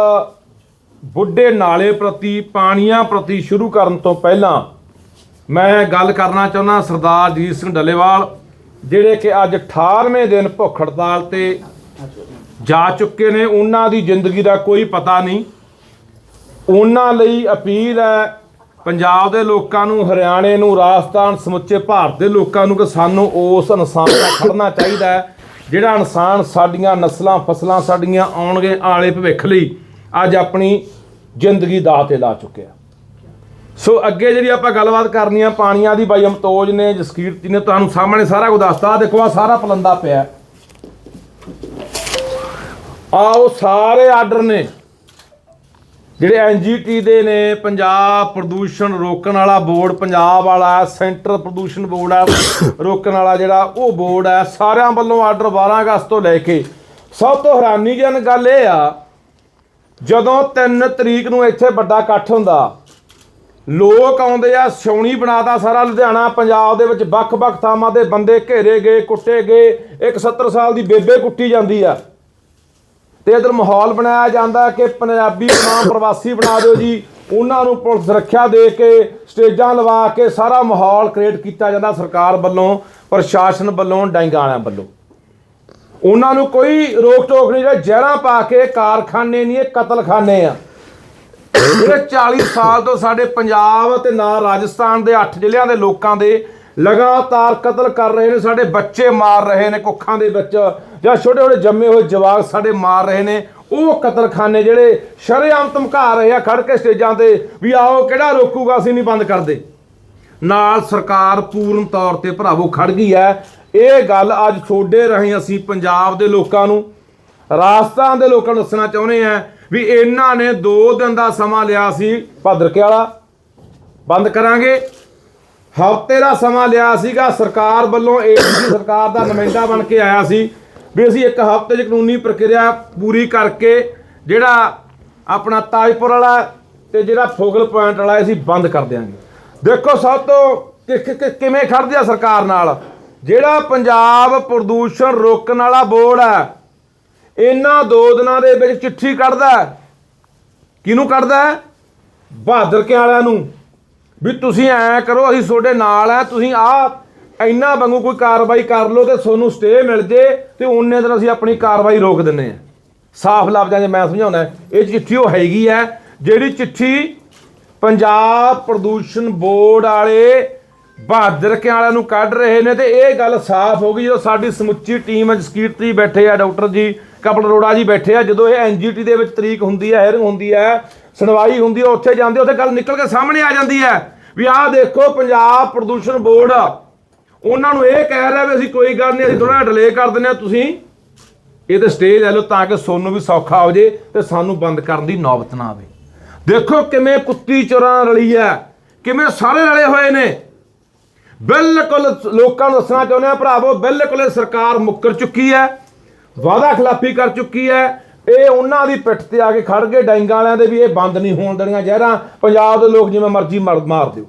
ਬੁੱਢੇ ਨਾਲੇ ਪ੍ਰਤੀ ਪਾਣੀਆਂ ਪ੍ਰਤੀ ਸ਼ੁਰੂ ਕਰਨ ਤੋਂ ਪਹਿਲਾਂ ਮੈਂ ਗੱਲ ਕਰਨਾ ਚਾਹੁੰਦਾ ਸਰਦਾਰ ਜੀਤ ਸਿੰਘ ਡੱਲੇਵਾਲ। ਜਿਹੜੇ ਕਿ ਅੱਜ 18ਵੇਂ ਦਿਨ ਭੁੱਖ ਹੜਤਾਲ ਤੇ ਜਾ ਚੁੱਕੇ ਨੇ, ਉਹਨਾਂ ਦੀ ਜ਼ਿੰਦਗੀ ਦਾ ਕੋਈ ਪਤਾ ਨਹੀਂ। ਉਹਨਾਂ ਲਈ ਅਪੀਲ ਹੈ ਪੰਜਾਬ ਦੇ ਲੋਕਾਂ ਨੂੰ, ਹਰਿਆਣੇ ਨੂੰ, ਰਾਜਸਥਾਨ, ਸਮੁੱਚੇ ਭਾਰਤ ਦੇ ਲੋਕਾਂ ਨੂੰ ਕਿ ਸਾਨੂੰ ਉਸ ਇਨਸਾਨ ਦਾ ਖੜਨਾ ਚਾਹੀਦਾ ਹੈ, ਜਿਹੜਾ ਇਨਸਾਨ ਸਾਡੀਆਂ ਨਸਲਾਂ, ਫਸਲਾਂ ਸਾਡੀਆਂ ਆਉਣਗੇ ਆਲੇ ਭਵਿੱਖ ਲਈ, ਅੱਜ ਆਪਣੀ ਜ਼ਿੰਦਗੀ ਦਾਅ ਤੇ ਲਾ ਚੁੱਕਿਆ। ਸੋ ਅੱਗੇ ਜਿਹੜੀ ਆਪਾਂ ਗੱਲਬਾਤ ਕਰਨੀ ਆ, ਪਾਣੀਆਂ ਦੀ ਬਾਈ ਅਮਤੋਜ ਨੇ, ਜਸਕੀਰਤੀ ਨੇ, ਤੁਹਾਨੂੰ ਸਾਹਮਣੇ ਸਾਰਾ ਕੁਝ ਦੱਸਤਾ। ਦੇਖੋ ਆ ਸਾਰਾ ਪਲੰਦਾ ਪਿਆ। ਉਹ ਸਾਰੇ ਆਰਡਰ ਨੇ, ਜਿਹੜੇ ਐਨਜੀਟੀ ਦੇ ਨੇ, ਪੰਜਾਬ ਪ੍ਰਦੂਸ਼ਣ ਰੋਕਣ ਵਾਲਾ ਬੋਰਡ, ਪੰਜਾਬ ਵਾਲਾ, ਸੈਂਟਰ ਪ੍ਰਦੂਸ਼ਣ ਬੋਰਡ ਆ, ਰੋਕਣ ਵਾਲਾ ਜਿਹੜਾ, ਉਹ ਬੋਰਡ ਹੈ ਸਾਰਿਆਂ ਵੱਲੋਂ ਆਰਡਰ 12 ਅਗਸਤ ਤੋਂ ਲੈ ਕੇ। ਸਭ ਤੋਂ ਹੈਰਾਨੀਜਨਕ ਗੱਲ ਇਹ ਆ, ਜਦੋਂ 3 ਤਰੀਕ ਨੂੰ ਇੱਥੇ ਵੱਡਾ ਇਕੱਠ ਹੁੰਦਾ ਲੋਕ ਆਉਂਦੇ ਆ ਛਾਉਣੀ ਬਣਾਦਾ ਸਾਰਾ ਲੁਧਿਆਣਾ, ਪੰਜਾਬ ਦੇ ਵਿੱਚ ਵੱਖ-ਵੱਖ ਥਾਵਾਂ ਦੇ ਬੰਦੇ ਘੇਰੇ ਗਏ, ਕੁੱਟੇ ਗਏ, ਇੱਕ 70 ਸਾਲ ਦੀ ਬੇਬੇ ਕੁੱਟੀ ਜਾਂਦੀ ਆ। ਤੇ ਇਧਰ ਮਾਹੌਲ ਬਣਾਇਆ ਜਾਂਦਾ ਕਿ ਪੰਜਾਬੀ ਬਣਾ ਪ੍ਰਵਾਸੀ ਬਣਾ ਦਿਓ ਜੀ। ਉਹਨਾਂ ਨੂੰ ਪੁਲਿਸ ਸੁਰੱਖਿਆ ਦੇ ਕੇ, ਸਟੇਜਾਂ ਲਵਾ ਕੇ ਸਾਰਾ ਮਾਹੌਲ ਕ੍ਰੀਏਟ ਕੀਤਾ ਜਾਂਦਾ ਸਰਕਾਰ ਵੱਲੋਂ, ਪ੍ਰਸ਼ਾਸਨ ਵੱਲੋਂ, ਡਾਂਗਾ ਵੱਲੋਂ। ਉਹਨਾਂ ਨੂੰ ਕੋਈ ਰੋਕ ਟੋਕ ਨਹੀਂ, ਜਿਹੜਾ ਜ਼ਹਿਰਾਂ ਪਾ ਕੇ ਕਾਰਖਾਨੇ ਨਹੀਂ, ਇਹ ਕਤਲਖਾਨੇ ਆ। ਜਿਹੜੇ 40 ਸਾਲ ਤੋਂ ਸਾਡੇ ਪੰਜਾਬ ਤੇ ਨਾ ਰਾਜਸਥਾਨ ਦੇ 8 ਜ਼ਿਲ੍ਹਿਆਂ ਦੇ ਲੋਕਾਂ ਦੇ ਲਗਾਤਾਰ ਕਤਲ ਕਰ ਰਹੇ ਨੇ, ਸਾਡੇ ਬੱਚੇ ਮਾਰ ਰਹੇ ਨੇ, ਕੁੱਖਾਂ ਦੇ ਵਿੱਚ ਜਾਂ ਛੋਟੇ ਛੋਟੇ ਜੰਮੇ ਹੋਏ ਜਵਾਕ ਸਾਡੇ ਮਾਰ ਰਹੇ ਨੇ। ਉਹ ਕਤਲਖਾਨੇ ਜਿਹੜੇ ਸ਼ਰੇਆਮ ਧਮਕਾ ਰਹੇ ਆ ਖੜ ਕੇ ਸਟੇਜਾਂ ਤੇ ਵੀ ਆਓ, ਕਿਹੜਾ ਰੋਕੂਗਾ, ਅਸੀਂ ਨਹੀਂ ਬੰਦ ਕਰਦੇ। ਨਾਲ ਸਰਕਾਰ ਪੂਰਨ ਤੌਰ ਤੇ ਭਰਾਵੋ ਖੜ ਗਈ ਹੈ। ਇਹ ਗੱਲ ਅੱਜ ਤੁਹਾਡੇ ਰਾਹੀਂ ਅਸੀਂ ਪੰਜਾਬ ਦੇ ਲੋਕਾਂ ਨੂੰ, ਰਾਜਸਥਾਨ ਦੇ ਲੋਕਾਂ ਨੂੰ ਦੱਸਣਾ ਚਾਹੁੰਦੇ ਆ ਵੀ ਇਹਨਾਂ ਨੇ 2 ਦਿਨ ਦਾ ਸਮਾਂ ਲਿਆ ਸੀ ਭਾਦਰਕੇ ਵਾਲਾ ਬੰਦ ਕਰਾਂਗੇ। ਹਫ਼ਤੇ ਦਾ ਸਮਾਂ ਲਿਆ ਸੀਗਾ। ਸਰਕਾਰ ਵੱਲੋਂ ਏਜੰਸੀ ਸਰਕਾਰ ਦਾ ਨੁਮਾਇੰਦਾ ਬਣ ਕੇ ਆਇਆ ਸੀ ਵੀ ਅਸੀਂ ਇੱਕ ਹਫ਼ਤੇ 'ਚ ਕਾਨੂੰਨੀ ਪ੍ਰਕਿਰਿਆ ਪੂਰੀ ਕਰਕੇ ਜਿਹੜਾ ਆਪਣਾ ਤਾਜਪੁਰ ਵਾਲਾ ਤੇ ਜਿਹੜਾ ਫੋਗਲ ਪੁਆਇੰਟ ਵਾਲਾ ਅਸੀਂ ਬੰਦ ਕਰ ਦਿਆਂਗੇ। ਦੇਖੋ ਸਭ ਤੋਂ ਕਿਵੇਂ ਖੜਦੀ ਆ ਸਰਕਾਰ ਨਾਲ? ਜਿਹੜਾ ਪੰਜਾਬ ਪ੍ਰਦੂਸ਼ਣ ਰੋਕਣ ਵਾਲਾ ਬੋਰਡ ਹੈ ਇਹਨਾਂ ਦੋ ਦਿਨਾਂ ਦੇ ਵਿੱਚ ਚਿੱਠੀ ਕੱਢਦਾ ਕਿਹਨੂੰ ਕੱਢਦਾ ਬਹਾਦਰ ਕੇ ਵਾਲਿਆਂ ਨੂੰ। ਵੀ ਤੁਸੀਂ ਐ ਕਰੋ, ਅਸੀਂ ਤੁਹਾਡੇ ਨਾਲ ਆ ਤੁਸੀਂ ਆ ਇੰਨਾ ਵਾਂਗੂ ਕੋਈ ਕਾਰਵਾਈ ਕਰ ਲਓ ਤੇ ਤੁਹਾਨੂੰ ਸਟੇ ਮਿਲ ਜੇ ਤੇ ਉਹਨੇ ਦਿਨ ਅਸੀਂ ਆਪਣੀ ਕਾਰਵਾਈ ਰੋਕ ਦਿੰਨੇ ਆ ਸਾਫ਼ ਲਫ਼ਜ਼ਾਂ 'ਚ ਮੈਂ ਸਮਝਾਉਣਾ ਇਹ ਚਿੱਠੀ ਉਹ ਹੈਗੀ ਹੈ ਜਿਹੜੀ ਚਿੱਠੀ ਪੰਜਾਬ ਪ੍ਰਦੂਸ਼ਣ ਬੋਰਡ ਵਾਲੇ ਬਹਾਦਰ ਕੇ ਵਾਲਿਆਂ ਨੂੰ ਕੱਢ ਰਹੇ ਨੇ ਤੇ ਇਹ ਗੱਲ ਸਾਫ਼ ਹੋ ਗਈ ਜਦੋਂ ਸਾਡੀ ਸਮੁੱਚੀ ਟੀਮ ਹੈ ਜਸਕੀਰਤੀ ਬੈਠੇ ਆ, ਡਾਕਟਰ ਜੀ ਕਪਲ ਅਰੋੜਾ ਜੀ ਬੈਠੇ ਆ, ਜਦੋਂ ਇਹ ਐਨਜੀਟੀ ਦੇ ਵਿੱਚ ਤਰੀਕ ਹੁੰਦੀ ਹੈ ਹੈਰਿੰਗ ਹੁੰਦੀ ਹੈ, ਸੁਣਵਾਈ ਹੁੰਦੀ ਹੈ, ਉੱਥੇ ਜਾਂਦੇ ਉੱਥੇ ਗੱਲ ਨਿਕਲ ਕੇ ਸਾਹਮਣੇ ਆ ਜਾਂਦੀ ਹੈ ਵੀ ਆਹ ਦੇਖੋ ਪੰਜਾਬ ਪ੍ਰਦੂਸ਼ਣ ਬੋਰਡ, ਉਹਨਾਂ ਨੂੰ ਇਹ ਕਹਿ ਰਿਹਾ ਵੀ ਅਸੀਂ ਕੋਈ ਗੱਲ ਨਹੀਂ, ਅਸੀਂ ਥੋੜਾ ਡਿਲੇ ਕਰ ਦਿੰਦੇ ਆ ਤੁਸੀਂ ਇਹ ਤੇ ਸਟੇਜ ਲੈ ਲਓ ਤਾਂ ਕਿ ਸੋਨੂੰ ਵੀ ਸੌਖਾ ਹੋ ਜੇ ਤੇ ਸਾਨੂੰ ਬੰਦ ਕਰਨ ਦੀ ਨੌਬਤ ਨਾ ਆਵੇ। ਦੇਖੋ ਕਿਵੇਂ ਕੁੱਤੀ ਚੋਰਾਂ ਰਲੀ ਹੈ, ਕਿਵੇਂ ਸਾਰੇ ਰਲੇ ਹੋਏ ਨੇ। ਬਿਲਕੁਲ ਲੋਕਾਂ ਨੂੰ ਦੱਸਣਾ ਚਾਹੁੰਦੇ ਆ ਭਰਾਵੋ, ਬਿਲਕੁਲ ਇਹ ਸਰਕਾਰ ਮੁੱਕਰ ਚੁੱਕੀ ਹੈ। ਵਾਅਦਾ ਖਿਲਾਫੀ ਕਰ ਚੁੱਕੀ ਹੈ। ਇਹ ਉਹਨਾਂ ਦੀ ਪਿੱਠ ਤੇ ਆ ਕੇ ਖੜ ਗਏ। ਡੈਂਗਾਂ ਵਾਲਿਆਂ ਦੇ ਵੀ ਇਹ ਬੰਦ ਨਹੀਂ ਹੋਣ ਦੇਣੀਆਂ ਜ਼ਹਿਰਾਂ। ਪੰਜਾਬ ਦੇ ਲੋਕ ਜਿਵੇਂ ਮਰਜ਼ੀ ਮਾਰ ਮਾਰ ਦਿਓ।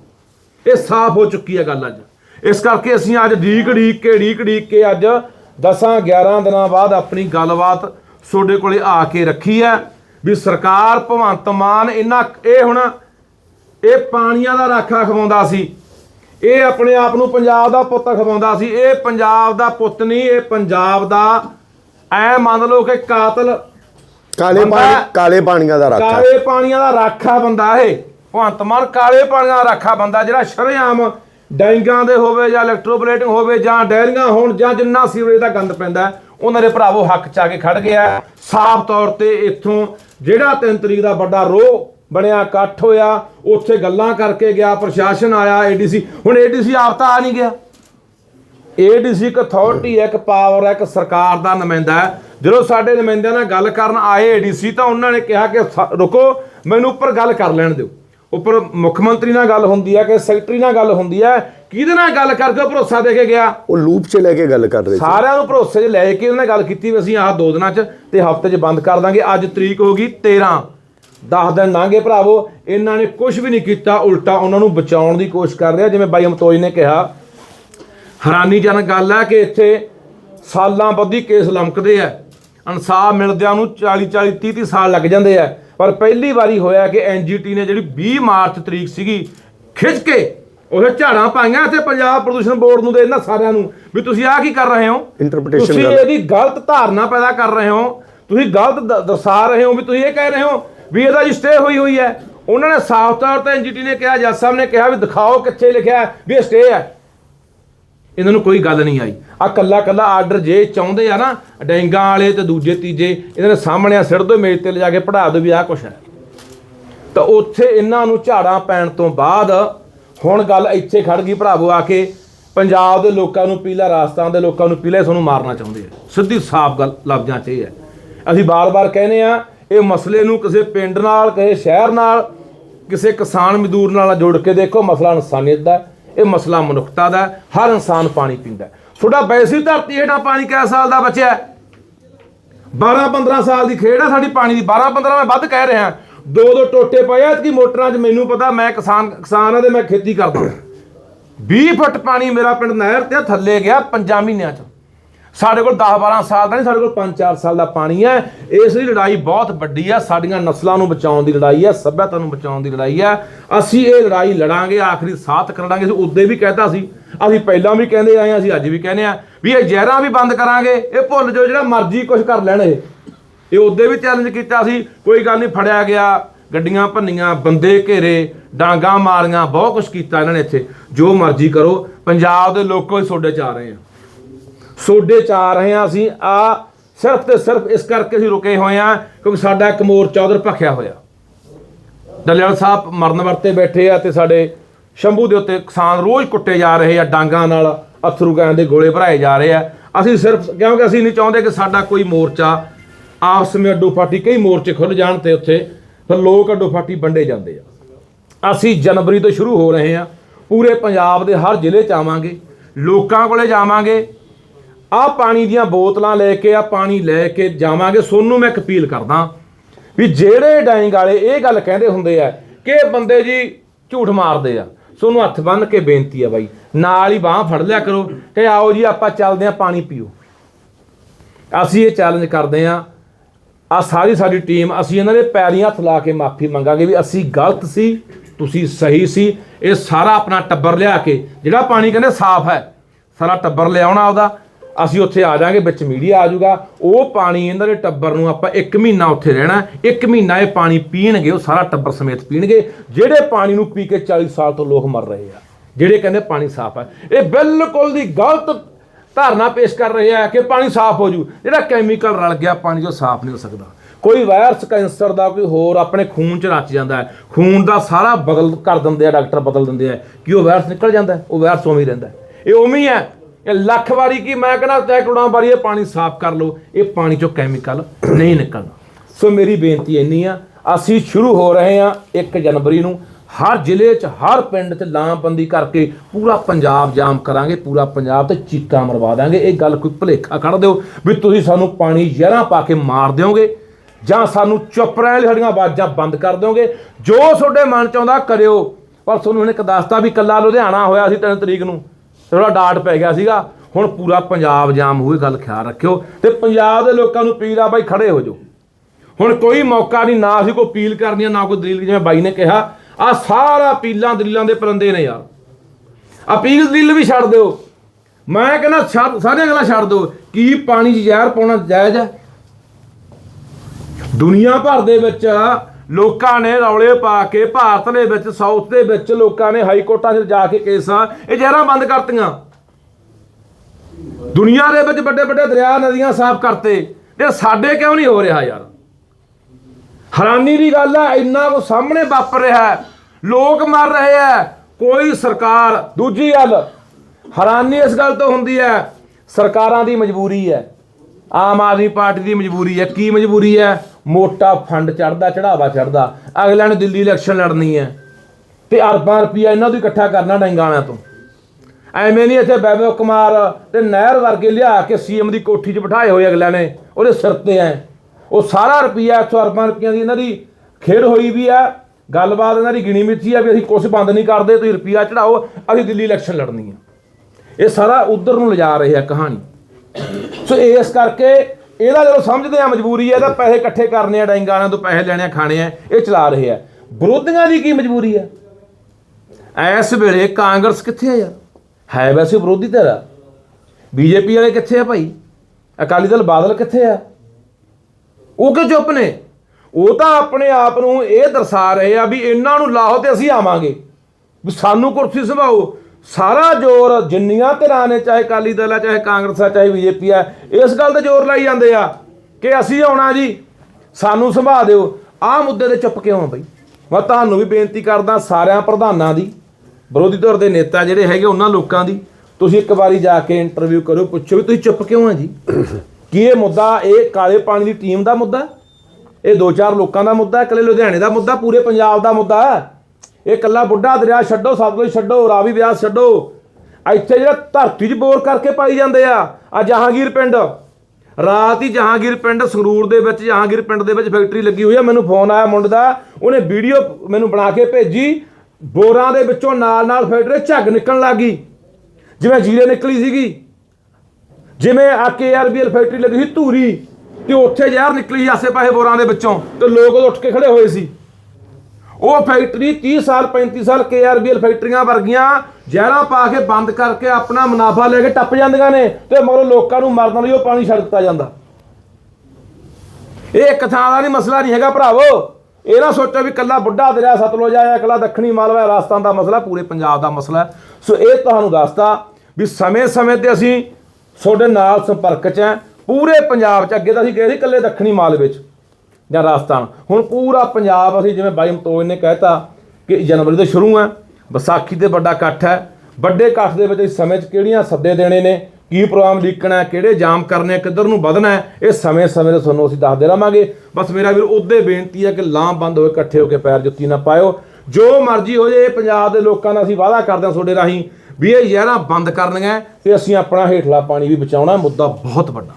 ਇਹ ਸਾਫ਼ ਹੋ ਚੁੱਕੀ ਹੈ ਗੱਲ ਅੱਜ। ਇਸ ਕਰਕੇ ਅਸੀਂ ਅੱਜ ਢੀਕ ਢੀਕ ਕੇ ਢੀਕ ਢੀਕ ਕੇ ਅੱਜ 10 11 ਦਿਨਾਂ ਬਾਅਦ ਆਪਣੀ ਗੱਲਬਾਤ ਤੁਹਾਡੇ ਕੋਲੇ ਆ ਕੇ ਰੱਖੀ ਹੈ ਵੀ ਸਰਕਾਰ ਭਗਵੰਤ ਮਾਨ ਇਹਨਾਂ ਇਹ ਹੁਣ ਇਹ ਪਾਣੀਆਂ ਦਾ ਰਾਖਾ ਖਵਾਉਂਦਾ ਸੀ। ਇਹ ਆਪਣੇ ਆਪ ਨੂੰ ਪੰਜਾਬ ਦਾ ਪੁੱਤ ਖਵਾਉਂਦਾ ਸੀ। ਇਹ ਪੰਜਾਬ ਦਾ ਪੁੱਤ ਨਹੀਂ, ਇਹ ਪੰਜਾਬ ਦਾ ਐ ਮੰਨ ਲਓ ਕਿ ਕਾਤਲ ਕਾਲੇ ਬੰਦਾ- ਪਾਣੀ ਕਾਲੇ ਪਾਣੀਆਂ ਦਾ ਰਾਖਾ ਕਾਲੇ ਪਾਣੀਆਂ ਦਾ ਰਾਖਾ ਬੰਦਾ ਇਹ। ਭਗਵੰਤ ਮਾਨ ਕਾਲੇ ਪਾਣੀਆਂ ਦਾ ਰਾਖਾ ਬੰਦਾ ਜਿਹੜਾ ਸ਼ਰੇਆਮ ਡੈਂਗਾਂ ਦੇ ਹੋਵੇ ਜਾਂ ਇਲੈਕਟ੍ਰੋਪਲੇਟਿੰਗ ਹੋਵੇ ਜਾਂ ਡੈਰੀਆਂ ਹੋਣ ਜਾਂ ਜਿੰਨਾ ਸੀਵਰੇਜ ਦਾ ਗੰਦ ਪੈਂਦਾ ਹੈ, ਉਹਨਾਂ ਦੇ ਭਰਾਵੋ ਹੱਕ ਚ ਆ ਕੇ ਖੜ ਗਿਆ। ਹੈ। ਸਾਫ਼ ਤੌਰ ਤੇ ਇੱਥੋਂ ਜਿਹੜਾ 3 ਤਰੀਕ ਦਾ ਵੱਡਾ ਰੋਹ ਬਣਿਆ ਇਕੱਠ ਹੋਇਆ ਉੱਥੇ ਗੱਲਾਂ ਕਰਕੇ ਗਿਆ ਪ੍ਰਸ਼ਾਸਨ ਆਇਆ ਏਡੀਸੀ ਹੁਣ ਏਡੀਸੀ ਆਪ ਤਾਂ ਆ ਨਹੀਂ ਗਿਆ। ਏਡੀਸੀ ਇੱਕ ਅਥਾਰਟੀ ਹੈ ਇੱਕ ਪਾਵਰ ਹੈ ਇੱਕ ਸਰਕਾਰ ਦਾ ਨੁਮਾਇੰਦਾ ਹੈ। ਜਦੋਂ ਸਾਡੇ ਨੁਮਾਇੰਦਿਆਂ ਨਾਲ ਗੱਲ ਕਰਨ ਆਏ ਏਡੀਸੀ ਤਾਂ ਉਹਨਾਂ ਨੇ ਕਿਹਾ ਕਿ ਰੁਕੋ ਮੈਨੂੰ ਉੱਪਰ ਗੱਲ ਕਰ ਲੈਣ ਦਿਓ। ਉੱਪਰ ਮੁੱਖ ਮੰਤਰੀ ਨਾਲ ਗੱਲ ਹੁੰਦੀ ਹੈ ਕਿ ਸੈਕਟਰੀ ਨਾਲ ਗੱਲ ਹੁੰਦੀ ਹੈ। ਕਿਹਦੇ ਨਾਲ ਗੱਲ ਕਰਕੇ ਉਹ ਭਰੋਸਾ ਦੇ ਕੇ ਗਿਆ? ਉਹ ਲੂਪ 'ਚ ਲੈ ਕੇ ਗੱਲ ਕਰ ਰਹੇ ਸੀ। ਸਾਰਿਆਂ ਨੂੰ ਭਰੋਸੇ 'ਚ ਲੈ ਕੇ ਉਹਨਾਂ ਨੇ ਗੱਲ ਕੀਤੀ ਵੀ ਅਸੀਂ ਆਹ ਦੋ ਦਿਨਾਂ 'ਚ ਤੇ ਹਫ਼ਤੇ 'ਚ ਬੰਦ ਕਰ ਦਾਂਗੇ। ਅੱਜ ਤਰੀਕ ਹੋ ਗਈ 13 10 ਦਿਨ ਲੰਘੇ ਭਰਾਵੋ ਇਹਨਾਂ ਨੇ ਕੁਝ ਵੀ ਨਹੀਂ ਕੀਤਾ ਉਲਟਾ ਉਹਨਾਂ ਨੂੰ ਬਚਾਉਣ ਦੀ ਕੋਸ਼ਿਸ਼ ਕਰ ਰਿਹਾ ਜਿਵੇਂ ਬਾਈ ਅਮਤੋਜ ਨੇ ਕਿਹਾ। ਹੈਰਾਨੀਜਨਕ ਗੱਲ ਹੈ ਕਿ ਇੱਥੇ ਸਾਲਾਂ ਬੱਧੀ ਕੇਸ ਲਮਕਦੇ ਆ। ਇਨਸਾਫ ਮਿਲਦਿਆਂ ਨੂੰ 40 40 30 30 ਸਾਲ ਲੱਗ ਜਾਂਦੇ ਆ। ਪਰ ਪਹਿਲੀ ਵਾਰੀ ਹੋਇਆ ਕਿ ਐਨਜੀਟੀ ਨੇ ਜਿਹੜੀ 20 ਮਾਰਚ ਤਰੀਕ ਸੀਗੀ ਖਿੱਚ ਕੇ ਉਹਦੇ ਝਾੜਾਂ ਪਾਈਆਂ ਇੱਥੇ ਪੰਜਾਬ ਪ੍ਰਦੂਸ਼ਣ ਬੋਰਡ ਨੂੰ ਤੇ ਇਹਨਾਂ ਸਾਰਿਆਂ ਨੂੰ। ਵੀ ਤੁਸੀਂ ਆਹ ਕੀ ਕਰ ਰਹੇ ਹੋ? Interpretation ਤੁਸੀਂ। ਇਹਦੀ ਗਲਤ ਧਾਰਨਾ ਪੈਦਾ ਕਰ ਰਹੇ ਹੋ। ਤੁਸੀਂ ਗਲਤ ਦ- ਦਰਸਾ ਰਹੇ ਹੋ ਵੀ ਤੁਸੀਂ ਇਹ ਕਹਿ ਰਹੇ ਹੋ ਵੀ ਇਹਦਾ ਜੀ ਸਟੇ ਹੋਈ ਹੋਈ ਹੈ। ਉਹਨਾਂ ਨੇ ਸਾਫ਼ ਤੌਰ ਤੇ ਐਨਜੀਟੀ ਨੇ ਕਿਹਾ ਜੱਜ ਸਾਹਿਬ ਨੇ ਕਿਹਾ ਵੀ ਦਿਖਾਓ ਕਿੱਥੇ ਲਿਖਿਆ ਵੀ ਇਹ ਸਟੇ ਹੈ। ਇਹਨਾਂ ਨੂੰ ਕੋਈ ਗੱਲ ਨਹੀਂ ਆਈ। ਆ ਕੱਲਾ ਕੱਲਾ ਆਰਡਰ ਜੇ ਚਾਹੁੰਦੇ ਆ ਨਾ ਡੈਂਗਾਂ ਵਾਲੇ ਤੇ ਦੂਜੇ ਤੀਜੇ ਇਹਨਾਂ ਦੇ ਸਾਹਮਣੇ ਆ ਸਿਰ ਦੋ ਮੇਜ਼ ਤੇ ਲਿਜਾ ਕੇ ਪੜਾ ਦਿਓ ਵੀ ਆਹ ਕੁਛ ਹੈ। ਤਾਂ ਉੱਥੇ ਇਹਨਾਂ ਨੂੰ ਝਾੜਾਂ ਪੈਣ ਤੋਂ ਬਾਅਦ ਹੁਣ ਗੱਲ ਇੱਥੇ ਖੜ ਗਈ ਭਰਾਵੋ ਆ ਕੇ ਪੰਜਾਬ ਦੇ ਲੋਕਾਂ ਨੂੰ ਪੀਲਾ ਰਾਜਸਥਾਨ ਦੇ ਲੋਕਾਂ ਨੂੰ ਪੀਲਾ ਤੁਹਾਨੂੰ ਮਾਰਨਾ ਚਾਹੁੰਦੇ ਆ। ਸਿੱਧੀ ਸਾਫ਼ ਗੱਲ ਲਫ਼ਜ਼ਾਂ 'ਚ ਇਹ ਹੈ। ਅਸੀਂ ਬਾਰ-ਬਾਰ ਕਹਿੰਦੇ ਆ ਇਹ ਮਸਲੇ ਨੂੰ ਕਿਸੇ ਪਿੰਡ ਨਾਲ ਕਿਸੇ ਸ਼ਹਿਰ ਨਾਲ ਕਿਸੇ ਕਿਸਾਨ ਮਜ਼ਦੂਰ ਨਾਲ ਜੋੜ ਕੇ ਦੇਖੋ ਮਸਲਾ ਇਨਸਾਨੀਅਤ ਦਾ ਹੈ, ਇਹ ਮਸਲਾ ਮਨੁੱਖਤਾ ਦਾ ਹਰ ਇਨਸਾਨ ਪਾਣੀ ਪੀਂਦਾ ਤੁਹਾਡਾ ਵੈਸੇ ਧਰਤੀ ਹੇਠਾਂ ਪਾਣੀ ਕਿੰਨੇ ਸਾਲ ਦਾ ਬਚਿਆ ਹੈ? 12-15 ਸਾਲ ਦੀ ਖੇਡ ਆ ਸਾਡੀ ਪਾਣੀ ਦੀ। 12-15 ਮੈਂ ਵੱਧ ਕਹਿ ਰਿਹਾ। ਦੋ ਦੋ ਟੋਟੇ ਪਏ ਆ ਕਿ ਮੋਟਰਾਂ 'ਚ ਮੈਨੂੰ ਪਤਾ, ਮੈਂ ਕਿਸਾਨ ਕਿਸਾਨ ਆ ਤੇ ਮੈਂ ਖੇਤੀ ਕਰਦਾ। 20 ਫੁੱਟ ਪਾਣੀ ਮੇਰਾ ਪਿੰਡ ਨਹਿਰ ਤੇ ਥੱਲੇ ਗਿਆ ਪੰਜਾਂ ਮਹੀਨਿਆਂ 'ਚ। ਸਾਡੇ ਕੋਲ 10-12 ਸਾਲ ਦਾ ਨਹੀਂ, ਸਾਡੇ ਕੋਲ 5-4 ਸਾਲ ਦਾ ਪਾਣੀ ਹੈ। ਇਸ ਲਈ ਲੜਾਈ ਬਹੁਤ ਵੱਡੀ ਹੈ। ਸਾਡੀਆਂ ਨਸਲਾਂ ਨੂੰ ਬਚਾਉਣ ਦੀ ਲੜਾਈ ਹੈ, ਸੱਭਿਅਤਾ ਨੂੰ ਬਚਾਉਣ ਦੀ ਲੜਾਈ ਹੈ। ਅਸੀਂ ਇਹ ਲੜਾਈ ਲੜਾਂਗੇ, ਆਖਰੀ ਸਾਥ ਤੱਕ ਲੜਾਂਗੇ ਅਸੀਂ ਉਦੋਂ ਵੀ ਕਹਿਤਾ ਸੀ। ਅਸੀਂ ਪਹਿਲਾਂ ਵੀ ਕਹਿੰਦੇ ਆਏ ਹਾਂ, ਅਸੀਂ ਅੱਜ ਵੀ ਕਹਿੰਦੇ ਆ ਵੀ ਇਹ ਜ਼ਹਿਰਾਂ ਵੀ ਬੰਦ ਕਰਾਂਗੇ। ਇਹ ਭੁੱਲ ਜਾਓ, ਜਿਹੜਾ ਮਰਜ਼ੀ ਕੁਝ ਕਰ ਲੈਣ ਇਹ। ਇਹ ਉਦੋਂ ਵੀ ਚੈਲੰਜ ਕੀਤਾ ਸੀ। ਕੋਈ ਗੱਲ ਨਹੀਂ, ਫੜਿਆ ਗਿਆ। ਗੱਡੀਆਂ ਭੰਨੀਆਂ, ਬੰਦੇ ਘੇਰੇ, ਡਾਂਗਾ ਮਾਰੀਆਂ, ਬਹੁਤ ਕੁਝ ਕੀਤਾ ਇਹਨਾਂ ਨੇ ਇੱਥੇ। ਜੋ ਮਰਜ਼ੀ ਕਰੋ। ਪੰਜਾਬ ਦੇ ਲੋਕੋ ਹੀ ਸੋਡੇ ਚ ਆ ਰਹੇ ਆ। ਸੋਡੇ ਚ ਆ ਰਹੇ ਆ ਅਸੀਂ। ਆ ਸਿਰਫ ਤੇ ਸਿਰਫ ਇਸ ਕਰਕੇ ਅਸੀਂ ਰੁਕੇ ਹੋਏ ਆ ਕਿਉਂਕਿ ਸਾਡਾ ਇੱਕ ਮੋਰਚਾ ਉਧਰ ਭਖਿਆ ਹੋਇਆ। ਡੱਲੇਵਾਲ ਸਾਹਿਬ ਮਰਨ ਵਰਤੇ ਬੈਠੇ ਆ ਤੇ ਸਾਡੇ ਸ਼ੰਭੂ ਦੇ ਉੱਤੇ ਕਿਸਾਨ ਰੋਜ਼ ਕੁੱਟੇ ਜਾ ਰਹੇ ਆ, ਡਾਂਗਾਂ ਨਾਲ ਅਥਰੂ ਗੈਂ ਦੇ ਗੋਲੇ ਭਰਾਏ ਜਾ ਰਹੇ ਆ। ਅਸੀਂ ਸਿਰਫ ਕਿਉਂਕਿ ਅਸੀਂ ਨਹੀਂ ਚਾਹੁੰਦੇ ਕਿ ਸਾਡਾ ਕੋਈ ਮੋਰਚਾ ਆਪਸ ਵਿੱਚ ਅੱਡੋ ਫਾਟੀ ਕਈ ਮੋਰਚੇ ਖੁੱਲ ਜਾਣ ਤੇ ਉੱਥੇ ਫਿਰ ਲੋਕ ਅੱਡੋ ਫਾਟੀ ਵੰਡੇ ਜਾਂਦੇ ਆ। ਅਸੀਂ ਜਨਵਰੀ ਤੋਂ ਸ਼ੁਰੂ ਹੋ ਰਹੇ ਹਾਂ। ਪੂਰੇ ਪੰਜਾਬ ਦੇ ਹਰ ਜ਼ਿਲ੍ਹੇ ਚ ਆਵਾਂਗੇ। ਲੋਕਾਂ ਕੋਲੇ ਜਾਵਾਂਗੇ। ਆਹ ਪਾਣੀ ਦੀਆਂ ਬੋਤਲਾਂ ਲੈ ਕੇ, ਆ ਪਾਣੀ ਲੈ ਕੇ ਜਾਵਾਂਗੇ। ਸੋਨੂੰ ਮੈਂ ਇੱਕ ਅਪੀਲ ਕਰਦਾ ਵੀ ਜਿਹੜੇ ਡਾਈਂਗ ਵਾਲੇ ਇਹ ਗੱਲ ਕਹਿੰਦੇ ਹੁੰਦੇ ਆ ਕਿ ਬੰਦੇ ਜੀ ਝੂਠ ਮਾਰਦੇ ਆ। ਸੋਨੂੰ ਹੱਥ ਬੰਨ ਕੇ ਬੇਨਤੀ ਆ ਬਾਈ, ਨਾਲ ਹੀ ਬਾਹ ਫੜ ਲਿਆ ਕਰੋ ਕਿ ਆਓ ਜੀ, ਆਪਾਂ ਚੱਲਦੇ ਆ ਪਾਣੀ ਪੀਓ। ਅਸੀਂ ਇਹ ਚੈਲੰਜ ਕਰਦੇ ਆ ਆ ਸਾਰੀ ਸਾਡੀ ਟੀਮ ਅਸੀਂ ਇਹਨਾਂ ਦੇ ਪੈਰੀਂ ਹੱਥ ਲਾ ਕੇ ਮਾਫੀ ਮੰਗਾਂਗੇ ਵੀ ਅਸੀਂ ਗਲਤ ਸੀ, ਤੁਸੀਂ ਸਹੀ ਸੀ, ਇਹ ਸਾਰਾ ਆਪਣਾ ਟੱਬਰ ਲਿਆ ਕੇ, ਜਿਹੜਾ ਪਾਣੀ ਕਹਿੰਦੇ ਸਾਫ਼ ਹੈ, ਸਾਰਾ ਟੱਬਰ ਲਿਆਉਣਾ ਉਹਦਾ। ਅਸੀਂ ਉੱਥੇ ਆ ਜਾਾਂਗੇ, ਵਿੱਚ ਮੀਡੀਆ ਆ ਜਾਊਗਾ। ਉਹ ਪਾਣੀ ਇਹਨਾਂ ਦੇ ਟੱਬਰ ਨੂੰ ਆਪਾਂ 1 ਮਹੀਨਾ ਉੱਥੇ ਰਹਿਣਾ 1 ਮਹੀਨਾ ਇਹ ਪਾਣੀ ਪੀਣਗੇ, ਉਹ ਸਾਰਾ ਟੱਬਰ ਸਮੇਤ ਪੀਣਗੇ। ਜਿਹੜੇ ਪਾਣੀ ਨੂੰ ਪੀ ਕੇ 40 ਸਾਲ ਤੋਂ ਲੋਕ ਮਰ ਰਹੇ ਆ, ਜਿਹੜੇ ਕਹਿੰਦੇ ਪਾਣੀ ਸਾਫ਼ ਹੈ ਇਹ ਬਿਲਕੁਲ ਦੀ ਗਲਤ ਧਾਰਨਾ ਪੇਸ਼ ਕਰ ਰਹੇ ਆ ਕਿ ਪਾਣੀ ਸਾਫ਼ ਹੋ ਜੂ। ਜਿਹੜਾ ਕੈਮੀਕਲ ਰਲ ਗਿਆ ਪਾਣੀ, ਉਹ ਸਾਫ਼ ਨਹੀਂ ਹੋ ਸਕਦਾ। ਕੋਈ ਵਾਇਰਸ ਕੈਂਸਰ ਦਾ ਕੋਈ ਹੋਰ ਆਪਣੇ ਖੂਨ ਚ ਰਚ ਜਾਂਦਾ ਹੈ। ਖੂਨ ਦਾ ਸਾਰਾ ਬਦਲ ਕਰ ਦਿੰਦੇ ਆ, ਡਾਕਟਰ ਬਦਲ ਦਿੰਦੇ ਆ ਕਿ ਉਹ ਵਾਇਰਸ ਨਿਕਲ ਜਾਂਦਾ ਉਹ ਵਾਇਰਸ ਉਵੇਂ ਹੀ ਰਹਿੰਦਾ ਇਹ ਉਵੇਂ ਹੀ ਹੈ। ਇਹ ਲੱਖ ਵਾਰੀ ਕੀ ਮੈਂ ਕਹਿੰਦਾ ਚਾਹੇ ਕਰੋੜਾਂ ਵਾਰੀ ਇਹ ਪਾਣੀ ਸਾਫ਼ ਕਰ ਲਓ, ਇਹ ਪਾਣੀ ਚੋਂ ਕੈਮੀਕਲ ਨਹੀਂ ਨਿਕਲਣਾ। ਸੋ ਮੇਰੀ ਬੇਨਤੀ ਇੰਨੀ ਆ, ਅਸੀਂ ਸ਼ੁਰੂ ਹੋ ਰਹੇ ਆ 1 ਜਨਵਰੀ ਨੂੰ। ਹਰ ਜ਼ਿਲ੍ਹੇ 'ਚ, ਹਰ ਪਿੰਡ 'ਚ ਲਾਮਬੰਦੀ ਕਰਕੇ ਪੂਰਾ ਪੰਜਾਬ ਜਾਮ ਕਰਾਂਗੇ, ਪੂਰਾ ਪੰਜਾਬ ਤੇ ਚੀਕਾਂ ਮਰਵਾ ਦਾਂਗੇ। ਇਹ ਗੱਲ ਕੋਈ ਭੁਲੇਖਾ ਕੱਢ ਦਿਓ ਵੀ ਤੁਸੀਂ ਸਾਨੂੰ ਪਾਣੀ ਜ਼ਹਿਰਾਂ ਪਾ ਕੇ ਮਾਰ ਦਿਓਗੇ ਜਾਂ ਸਾਨੂੰ ਚੁੱਪ ਰਹਿਣ ਲਈ ਸਾਡੀਆਂ ਆਵਾਜ਼ਾਂ ਬੰਦ ਕਰ ਦਿਓਗੇ। ਜੋ ਤੁਹਾਡੇ ਮਨ ਚ ਆਉਂਦਾ ਕਰਿਓ। ਪਰ ਤੁਹਾਨੂੰ ਇਹਨੇ ਇੱਕ ਦੱਸਤਾ ਵੀ ਕੱਲਾ ਲੁਧਿਆਣਾ ਹੋਇਆ ਸੀ 3 ਤਰੀਕ ਨੂੰ। ਥੋੜਾ ਡਾਟ ਪੈ ਗਿਆ ਸੀਗਾ, ਹੁਣ ਪੂਰਾ ਪੰਜਾਬ ਜਾਮ ਹੋਏ ਗੱਲ ਖਿਆਲ ਰੱਖਿਓ। ਤੇ ਪੰਜਾਬ ਦੇ ਲੋਕਾਂ ਨੂੰ ਅਪੀਲ ਆ, ਬਾਈ, ਖੜੇ ਹੋ ਜਾਓ। ਹੁਣ ਕੋਈ ਮੌਕਾ ਨਹੀਂ, ਨਾ ਅਸੀਂ ਕੋਈ ਅਪੀਲ ਕਰਨੀ ਆ, ਨਾ ਕੋਈ ਦਲੀਲ ਜਿਵੇਂ ਬਾਈ ਨੇ ਕਿਹਾ ਆ ਸਾਰਾ ਅਪੀਲਾਂ ਦਲੀਲਾਂ ਦੇ ਪਰੰਦੇ ਨੇ ਯਾਰ। ਅਪੀਲ ਦਲੀਲ ਵੀ ਛੱਡ ਦਿਓ। ਮੈਂ ਕਹਿੰਦਾ, ਛੱਡ- ਸਾਰੀਆਂ ਗੱਲਾਂ ਛੱਡ ਦਿਓ। ਕੀ ਪਾਣੀ 'ਚ ਜ਼ਹਿਰ ਪਾਉਣਾ ਜਾਇਜ਼ ਹੈ? ਦੁਨੀਆ ਭਰ ਦੇ ਵਿੱਚ ਲੋਕਾਂ ਨੇ ਰੌਲੇ ਪਾ ਕੇ ਭਾਰਤ ਦੇ ਵਿੱਚ, ਸਾਊਥ ਦੇ ਵਿੱਚ ਲੋਕਾਂ ਨੇ ਹਾਈ ਕੋਰਟਾਂ 'ਚ ਜਾ ਕੇ ਕੇਸਾਂ ਇਹ ਜ਼ਹਿਰਾਂ ਬੰਦ ਕਰਤੀਆਂ। ਦੁਨੀਆ ਦੇ ਵਿੱਚ ਵੱਡੇ ਵੱਡੇ ਦਰਿਆ ਨਦੀਆਂ ਸਾਫ਼ ਕਰਤੇ। ਤੇ ਸਾਡੇ ਕਿਉਂ ਨਹੀਂ ਹੋ ਰਿਹਾ ਯਾਰ? ਹੈਰਾਨੀ ਦੀ ਗੱਲ ਹੈ ਇੰਨਾ ਕੋ ਸਾਹਮਣੇ ਵਾਪਰ ਰਿਹਾ ਹੈ। ਲੋਕ ਮਰ ਰਹੇ ਹੈ, ਕੋਈ ਸਰਕਾਰ, ਦੂਜੀ ਗੱਲ, ਹੈਰਾਨੀ ਇਸ ਗੱਲ ਤੋਂ ਹੁੰਦੀ ਹੈ, ਸਰਕਾਰਾਂ ਦੀ ਮਜਬੂਰੀ ਹੈ, ਆਮ ਆਦਮੀ ਪਾਰਟੀ ਦੀ ਮਜਬੂਰੀ ਹੈ। ਕੀ ਮਜਬੂਰੀ ਹੈ? ਮੋਟਾ ਫੰਡ ਚੜਦਾ ਚੜਾਵਾ ਚੜਦਾ ਅਗਲਿਆਂ ਨੇ ਦਿੱਲੀ ਇਲੈਕਸ਼ਨ ਲੜਨੀ ਹੈ। ਤੇ ਅਰਬਾਂ ਰੁਪਈਆ ਇਹਨਾਂ ਤੋਂ ਇਕੱਠਾ ਕਰਨਾ ਡੰਗਾਲਿਆਂ ਤੋਂ। ਐਵੇਂ ਨਹੀਂ ਇੱਥੇ ਵੈਭਵ ਕੁਮਾਰ ਤੇ ਨਹਿਰ ਵਰਗੇ ਲਿਆ ਕੇ ਸੀਐਮ ਦੀ ਕੋਠੀ 'ਚ ਬਿਠਾਏ ਹੋਏ ਅਗਲਿਆਂ ਨੇ। ਉਹਦੇ ਸਿਰ ਤੇ ਐ। ਉਹ ਸਾਰਾ ਰੁਪਈਆ ਇੱਥੋਂ ਅਰਬਾਂ ਰੁਪਈਆਂ ਦੀ ਇਹਨਾਂ ਦੀ ਖੇਡ ਹੋਈ ਵੀ ਆ। ਗੱਲਬਾਤ ਇਹਨਾਂ ਦੀ ਗਿਣੀ ਮਿੱਥੀ ਆ ਵੀ ਅਸੀਂ ਕੁਝ ਬੰਦ ਨਹੀਂ ਕਰਦੇ, ਤੁਸੀਂ ਰੁਪਈਆ ਚੜਾਓ ਅਸੀਂ ਦਿੱਲੀ ਇਲੈਕਸ਼ਨ ਲੜਨੀ ਆ। ਇਹ ਸਾਰਾ ਉਧਰ ਨੂੰ ਲਿਜਾ ਰਹੇ ਆ ਕਹਾਣੀ। ਸੋ ਇਸ ਕਰਕੇ ਇਹਦਾ ਜਦੋਂ ਸਮਝਦੇ ਆ ਮਜਬੂਰੀ ਹੈ ਤਾਂ ਪੈਸੇ ਇਕੱਠੇ ਕਰਨੇ ਆ ਡੈਂਗਾਂ ਤੋਂ ਪੈਸੇ ਲੈਣੇ ਆ, ਖਾਣੇ ਆ, ਇਹ ਚਲਾ ਰਹੇ ਆ। ਵਿਰੋਧੀਆਂ ਦੀ ਕੀ ਮਜਬੂਰੀ ਆ? ਐਸ ਵੇਲੇ ਕਾਂਗਰਸ ਕਿੱਥੇ ਆ ਯਾਰ? ਹੈ ਵੈਸੇ ਵਿਰੋਧੀ ਧਿਰ ਆ। ਬੀਜੇਪੀ ਵਾਲੇ ਕਿੱਥੇ ਆ ਭਾਈ? ਅਕਾਲੀ ਦਲ ਬਾਦਲ ਕਿੱਥੇ ਆ? ਉਹ ਕਿਉਂ ਚੁੱਪ ਨੇ? ਉਹ ਤਾਂ ਆਪਣੇ ਆਪ ਨੂੰ ਇਹ ਦਰਸਾ ਰਹੇ ਆ ਵੀ ਇਹਨਾਂ ਨੂੰ ਲਾਹੋ ਤੇ ਅਸੀਂ ਆਵਾਂਗੇ। ਵੀ ਸਾਨੂੰ ਕੁਰਸੀ ਸੰਭਾਓ ਸਾਰਾ ਜ਼ੋਰ ਜਿੰਨੀਆਂ ਧਿਰਾਂ ਨੇ, ਚਾਹੇ ਅਕਾਲੀ ਦਲ ਆ, ਚਾਹੇ ਕਾਂਗਰਸ ਆ, ਚਾਹੇ ਬੀਜੇਪੀ ਆ, ਇਸ ਗੱਲ ਤੇ ਜ਼ੋਰ ਲਾਈ ਜਾਂਦੇ ਆ ਕਿ ਅਸੀਂ ਆਉਣਾ ਜੀ, ਸਾਨੂੰ ਸੰਭਾ ਦਿਓ। ਆਹ ਮੁੱਦੇ ਤੇ ਚੁੱਪ ਕਿਉਂ ਆ ਬਈ? ਮੈਂ ਤੁਹਾਨੂੰ ਵੀ ਬੇਨਤੀ ਕਰਦਾ ਸਾਰਿਆਂ ਪ੍ਰਧਾਨਾਂ ਦੀ, ਵਿਰੋਧੀ ਧਿਰ ਦੇ ਨੇਤਾ ਜਿਹੜੇ ਹੈਗੇ ਉਹਨਾਂ ਲੋਕਾਂ ਦੀ, ਤੁਸੀਂ ਇੱਕ ਵਾਰੀ ਜਾ ਕੇ ਇੰਟਰਵਿਊ ਕਰੋ ਪੁੱਛੋ ਵੀ ਤੁਸੀਂ ਚੁੱਪ ਕਿਉਂ ਆ ਜੀ? ਕੀ ਇਹ ਮੁੱਦਾ, ਇਹ ਕਾਲੇ ਪਾਣੀ ਦੀ ਟੀਮ ਦਾ ਮੁੱਦਾ? ਇਹ ਦੋ ਚਾਰ ਲੋਕਾਂ ਦਾ ਮੁੱਦਾ, ਇਕੱਲੇ ਲੁਧਿਆਣੇ ਦਾ ਮੁੱਦਾ, ਪੂਰੇ ਪੰਜਾਬ ਦਾ ਮੁੱਦਾ? ਹੈ ਇਹ ਇਕੱਲਾ ਬੁੱਢਾ ਦਰਿਆ ਛੱਡੋ ਸਤਲੁਜ ਛੱਡੋ, ਰਾਵੀ ਬਿਆਸ ਛੱਡੋ। ਇੱਥੇ ਜਿਹੜਾ ਧਰਤੀ 'ਚ ਬੋਰ ਕਰਕੇ ਪਾਈ ਜਾਂਦੇ ਆ ਆ ਜਹਾਂਗੀਰ ਪਿੰਡ। ਰਾਤ ਹੀ ਜਹਾਂਗੀਰ ਪਿੰਡ ਸੰਗਰੂਰ ਦੇ ਵਿੱਚ, ਜਹਾਂਗੀਰ ਪਿੰਡ ਦੇ ਵਿੱਚ ਫੈਕਟਰੀ ਲੱਗੀ ਹੋਈ ਆ। ਮੈਨੂੰ ਫੋਨ ਆਇਆ ਮੁੰਡੇ ਦਾ, ਉਹਨੇ ਵੀਡੀਓ ਮੈਨੂੰ ਬਣਾ ਕੇ ਭੇਜੀ। ਬੋਰਾਂ ਦੇ ਵਿੱਚੋਂ ਨਾਲ ਨਾਲ ਫੈਕਟਰੀ ਝੱਗ ਨਿਕਲਣ ਲੱਗੀ ਜਿਵੇਂ ਜੀਰੇ ਨਿਕਲੀ ਸੀਗੀ। ਜਿਵੇਂ ਆ ਕੇਆਰਬੀਐਲ ਫੈਕਟਰੀ ਲੱਗੀ ਸੀ ਧੂਰੀ, ਤੇ ਉੱਥੇ ਜ਼ਹਿਰ ਨਿਕਲੀ ਸੀ ਆਸੇ ਪਾਸੇ ਬੋਰਾਂ ਦੇ ਵਿੱਚੋਂ, ਤੇ ਲੋਕ ਉਦੋਂ ਉੱਠ ਕੇ ਖੜੇ ਹੋਏ ਸੀ। ਉਹ ਫੈਕਟਰੀ 30 ਸਾਲ 35 ਸਾਲ ਕੇਆਰਬੀਐਲ ਫੈਕਟਰੀਆਂ ਵਰਗੀਆਂ ਜ਼ਹਿਰਾਂ ਪਾ ਕੇ ਬੰਦ ਕਰਕੇ ਆਪਣਾ ਮੁਨਾਫਾ ਲੈ ਕੇ ਟੱਪ ਜਾਂਦੀਆਂ ਨੇ ਤੇ ਮਗਰੋਂ ਲੋਕਾਂ ਨੂੰ ਮਰਨ ਲਈ ਉਹ ਪਾਣੀ ਛੱਡ ਦਿੱਤਾ ਜਾਂਦਾ। ਇਹ ਇੱਕ ਥਾਂ ਦਾ ਨਹੀਂ, ਮਸਲਾ ਨਹੀਂ ਹੈਗਾ ਭਰਾਵੋ। ਇਹ ਨਾ ਸੋਚੋ ਵੀ ਕੱਲਾ ਬੁੱਢਾ ਦਰਿਆ ਸਤਲੁਜ ਆ ਜਾਂ ਕੱਲਾ ਦੱਖਣੀ ਮਾਲਵਾ ਰਾਜਸਥਾਨ ਦਾ ਮਸਲਾ, ਪੂਰੇ ਪੰਜਾਬ ਦਾ ਮਸਲਾ ਸੋ ਇਹ ਤੁਹਾਨੂੰ ਦੱਸਦਾ ਵੀ ਸਮੇਂ-ਸਮੇਂ ਤੇ ਅਸੀਂ ਤੁਹਾਡੇ ਨਾਲ ਸੰਪਰਕ 'ਚ ਹੈ। ਪੂਰੇ ਪੰਜਾਬ 'ਚ ਅੱਗੇ ਤਾਂ ਅਸੀਂ ਗਏ ਸੀ ਕੱਲੇ ਦੱਖਣੀ ਮਾਲਵੇ 'ਚ ਜਾਂ ਰਾਜਸਥਾਨ। ਹੁਣ ਪੂਰਾ ਪੰਜਾਬ ਅਸੀਂ ਜਿਵੇਂ ਬਾਈ ਮਤੋਜ ਨੇ ਕਹਿਤਾ ਕਿ ਜਨਵਰੀ ਤੋਂ ਸ਼ੁਰੂ ਹੈ ਵਿਸਾਖੀ ਤੇ ਵੱਡਾ ਇਕੱਠ ਹੈ। ਵੱਡੇ ਇਕੱਠ ਦੇ ਵਿੱਚ ਇਸ ਸਮੇਂ 'ਚ ਕਿਹੜੀਆਂ ਸੱਦੇ ਦੇਣੇ ਨੇ ਕੀ ਪ੍ਰੋਗਰਾਮ ਲੀਕਣਾ ਕਿਹੜੇ ਜਾਮ ਕਰਨੇ ਆ, ਕਿੱਧਰ ਨੂੰ ਵਧਣਾ ਇਹ ਸਮੇਂ-ਸਮੇਂ ਤੇ ਤੁਹਾਨੂੰ ਅਸੀਂ ਦੱਸਦੇ ਰਵਾਂਗੇ। ਬਸ ਮੇਰਾ ਵੀਰ ਉਹਦੇ ਬੇਨਤੀ ਹੈ ਕਿ ਲਾਮ ਬੰਦ ਹੋਏ ਇਕੱਠੇ ਹੋ ਕੇ ਪੈਰ ਜੁੱਤੀ ਨਾ ਪਾਇਓ। ਜੋ ਮਰਜ਼ੀ ਹੋ ਜੇ ਪੰਜਾਬ ਦੇ ਲੋਕਾਂ ਦਾ ਅਸੀਂ ਵਾਅਦਾ ਕਰਦੇ ਹਾਂ ਤੁਹਾਡੇ ਰਾਹੀਂ ਵੀ ਇਹ ਜ਼ਹਿਰਾਂ ਬੰਦ ਕਰਨੀਆਂ ਤੇ ਅਸੀਂ ਆਪਣਾ ਹੇਠਲਾ ਪਾਣੀ ਵੀ ਬਚਾਉਣਾ ਮੁੱਦਾ ਬਹੁਤ ਵੱਡਾ।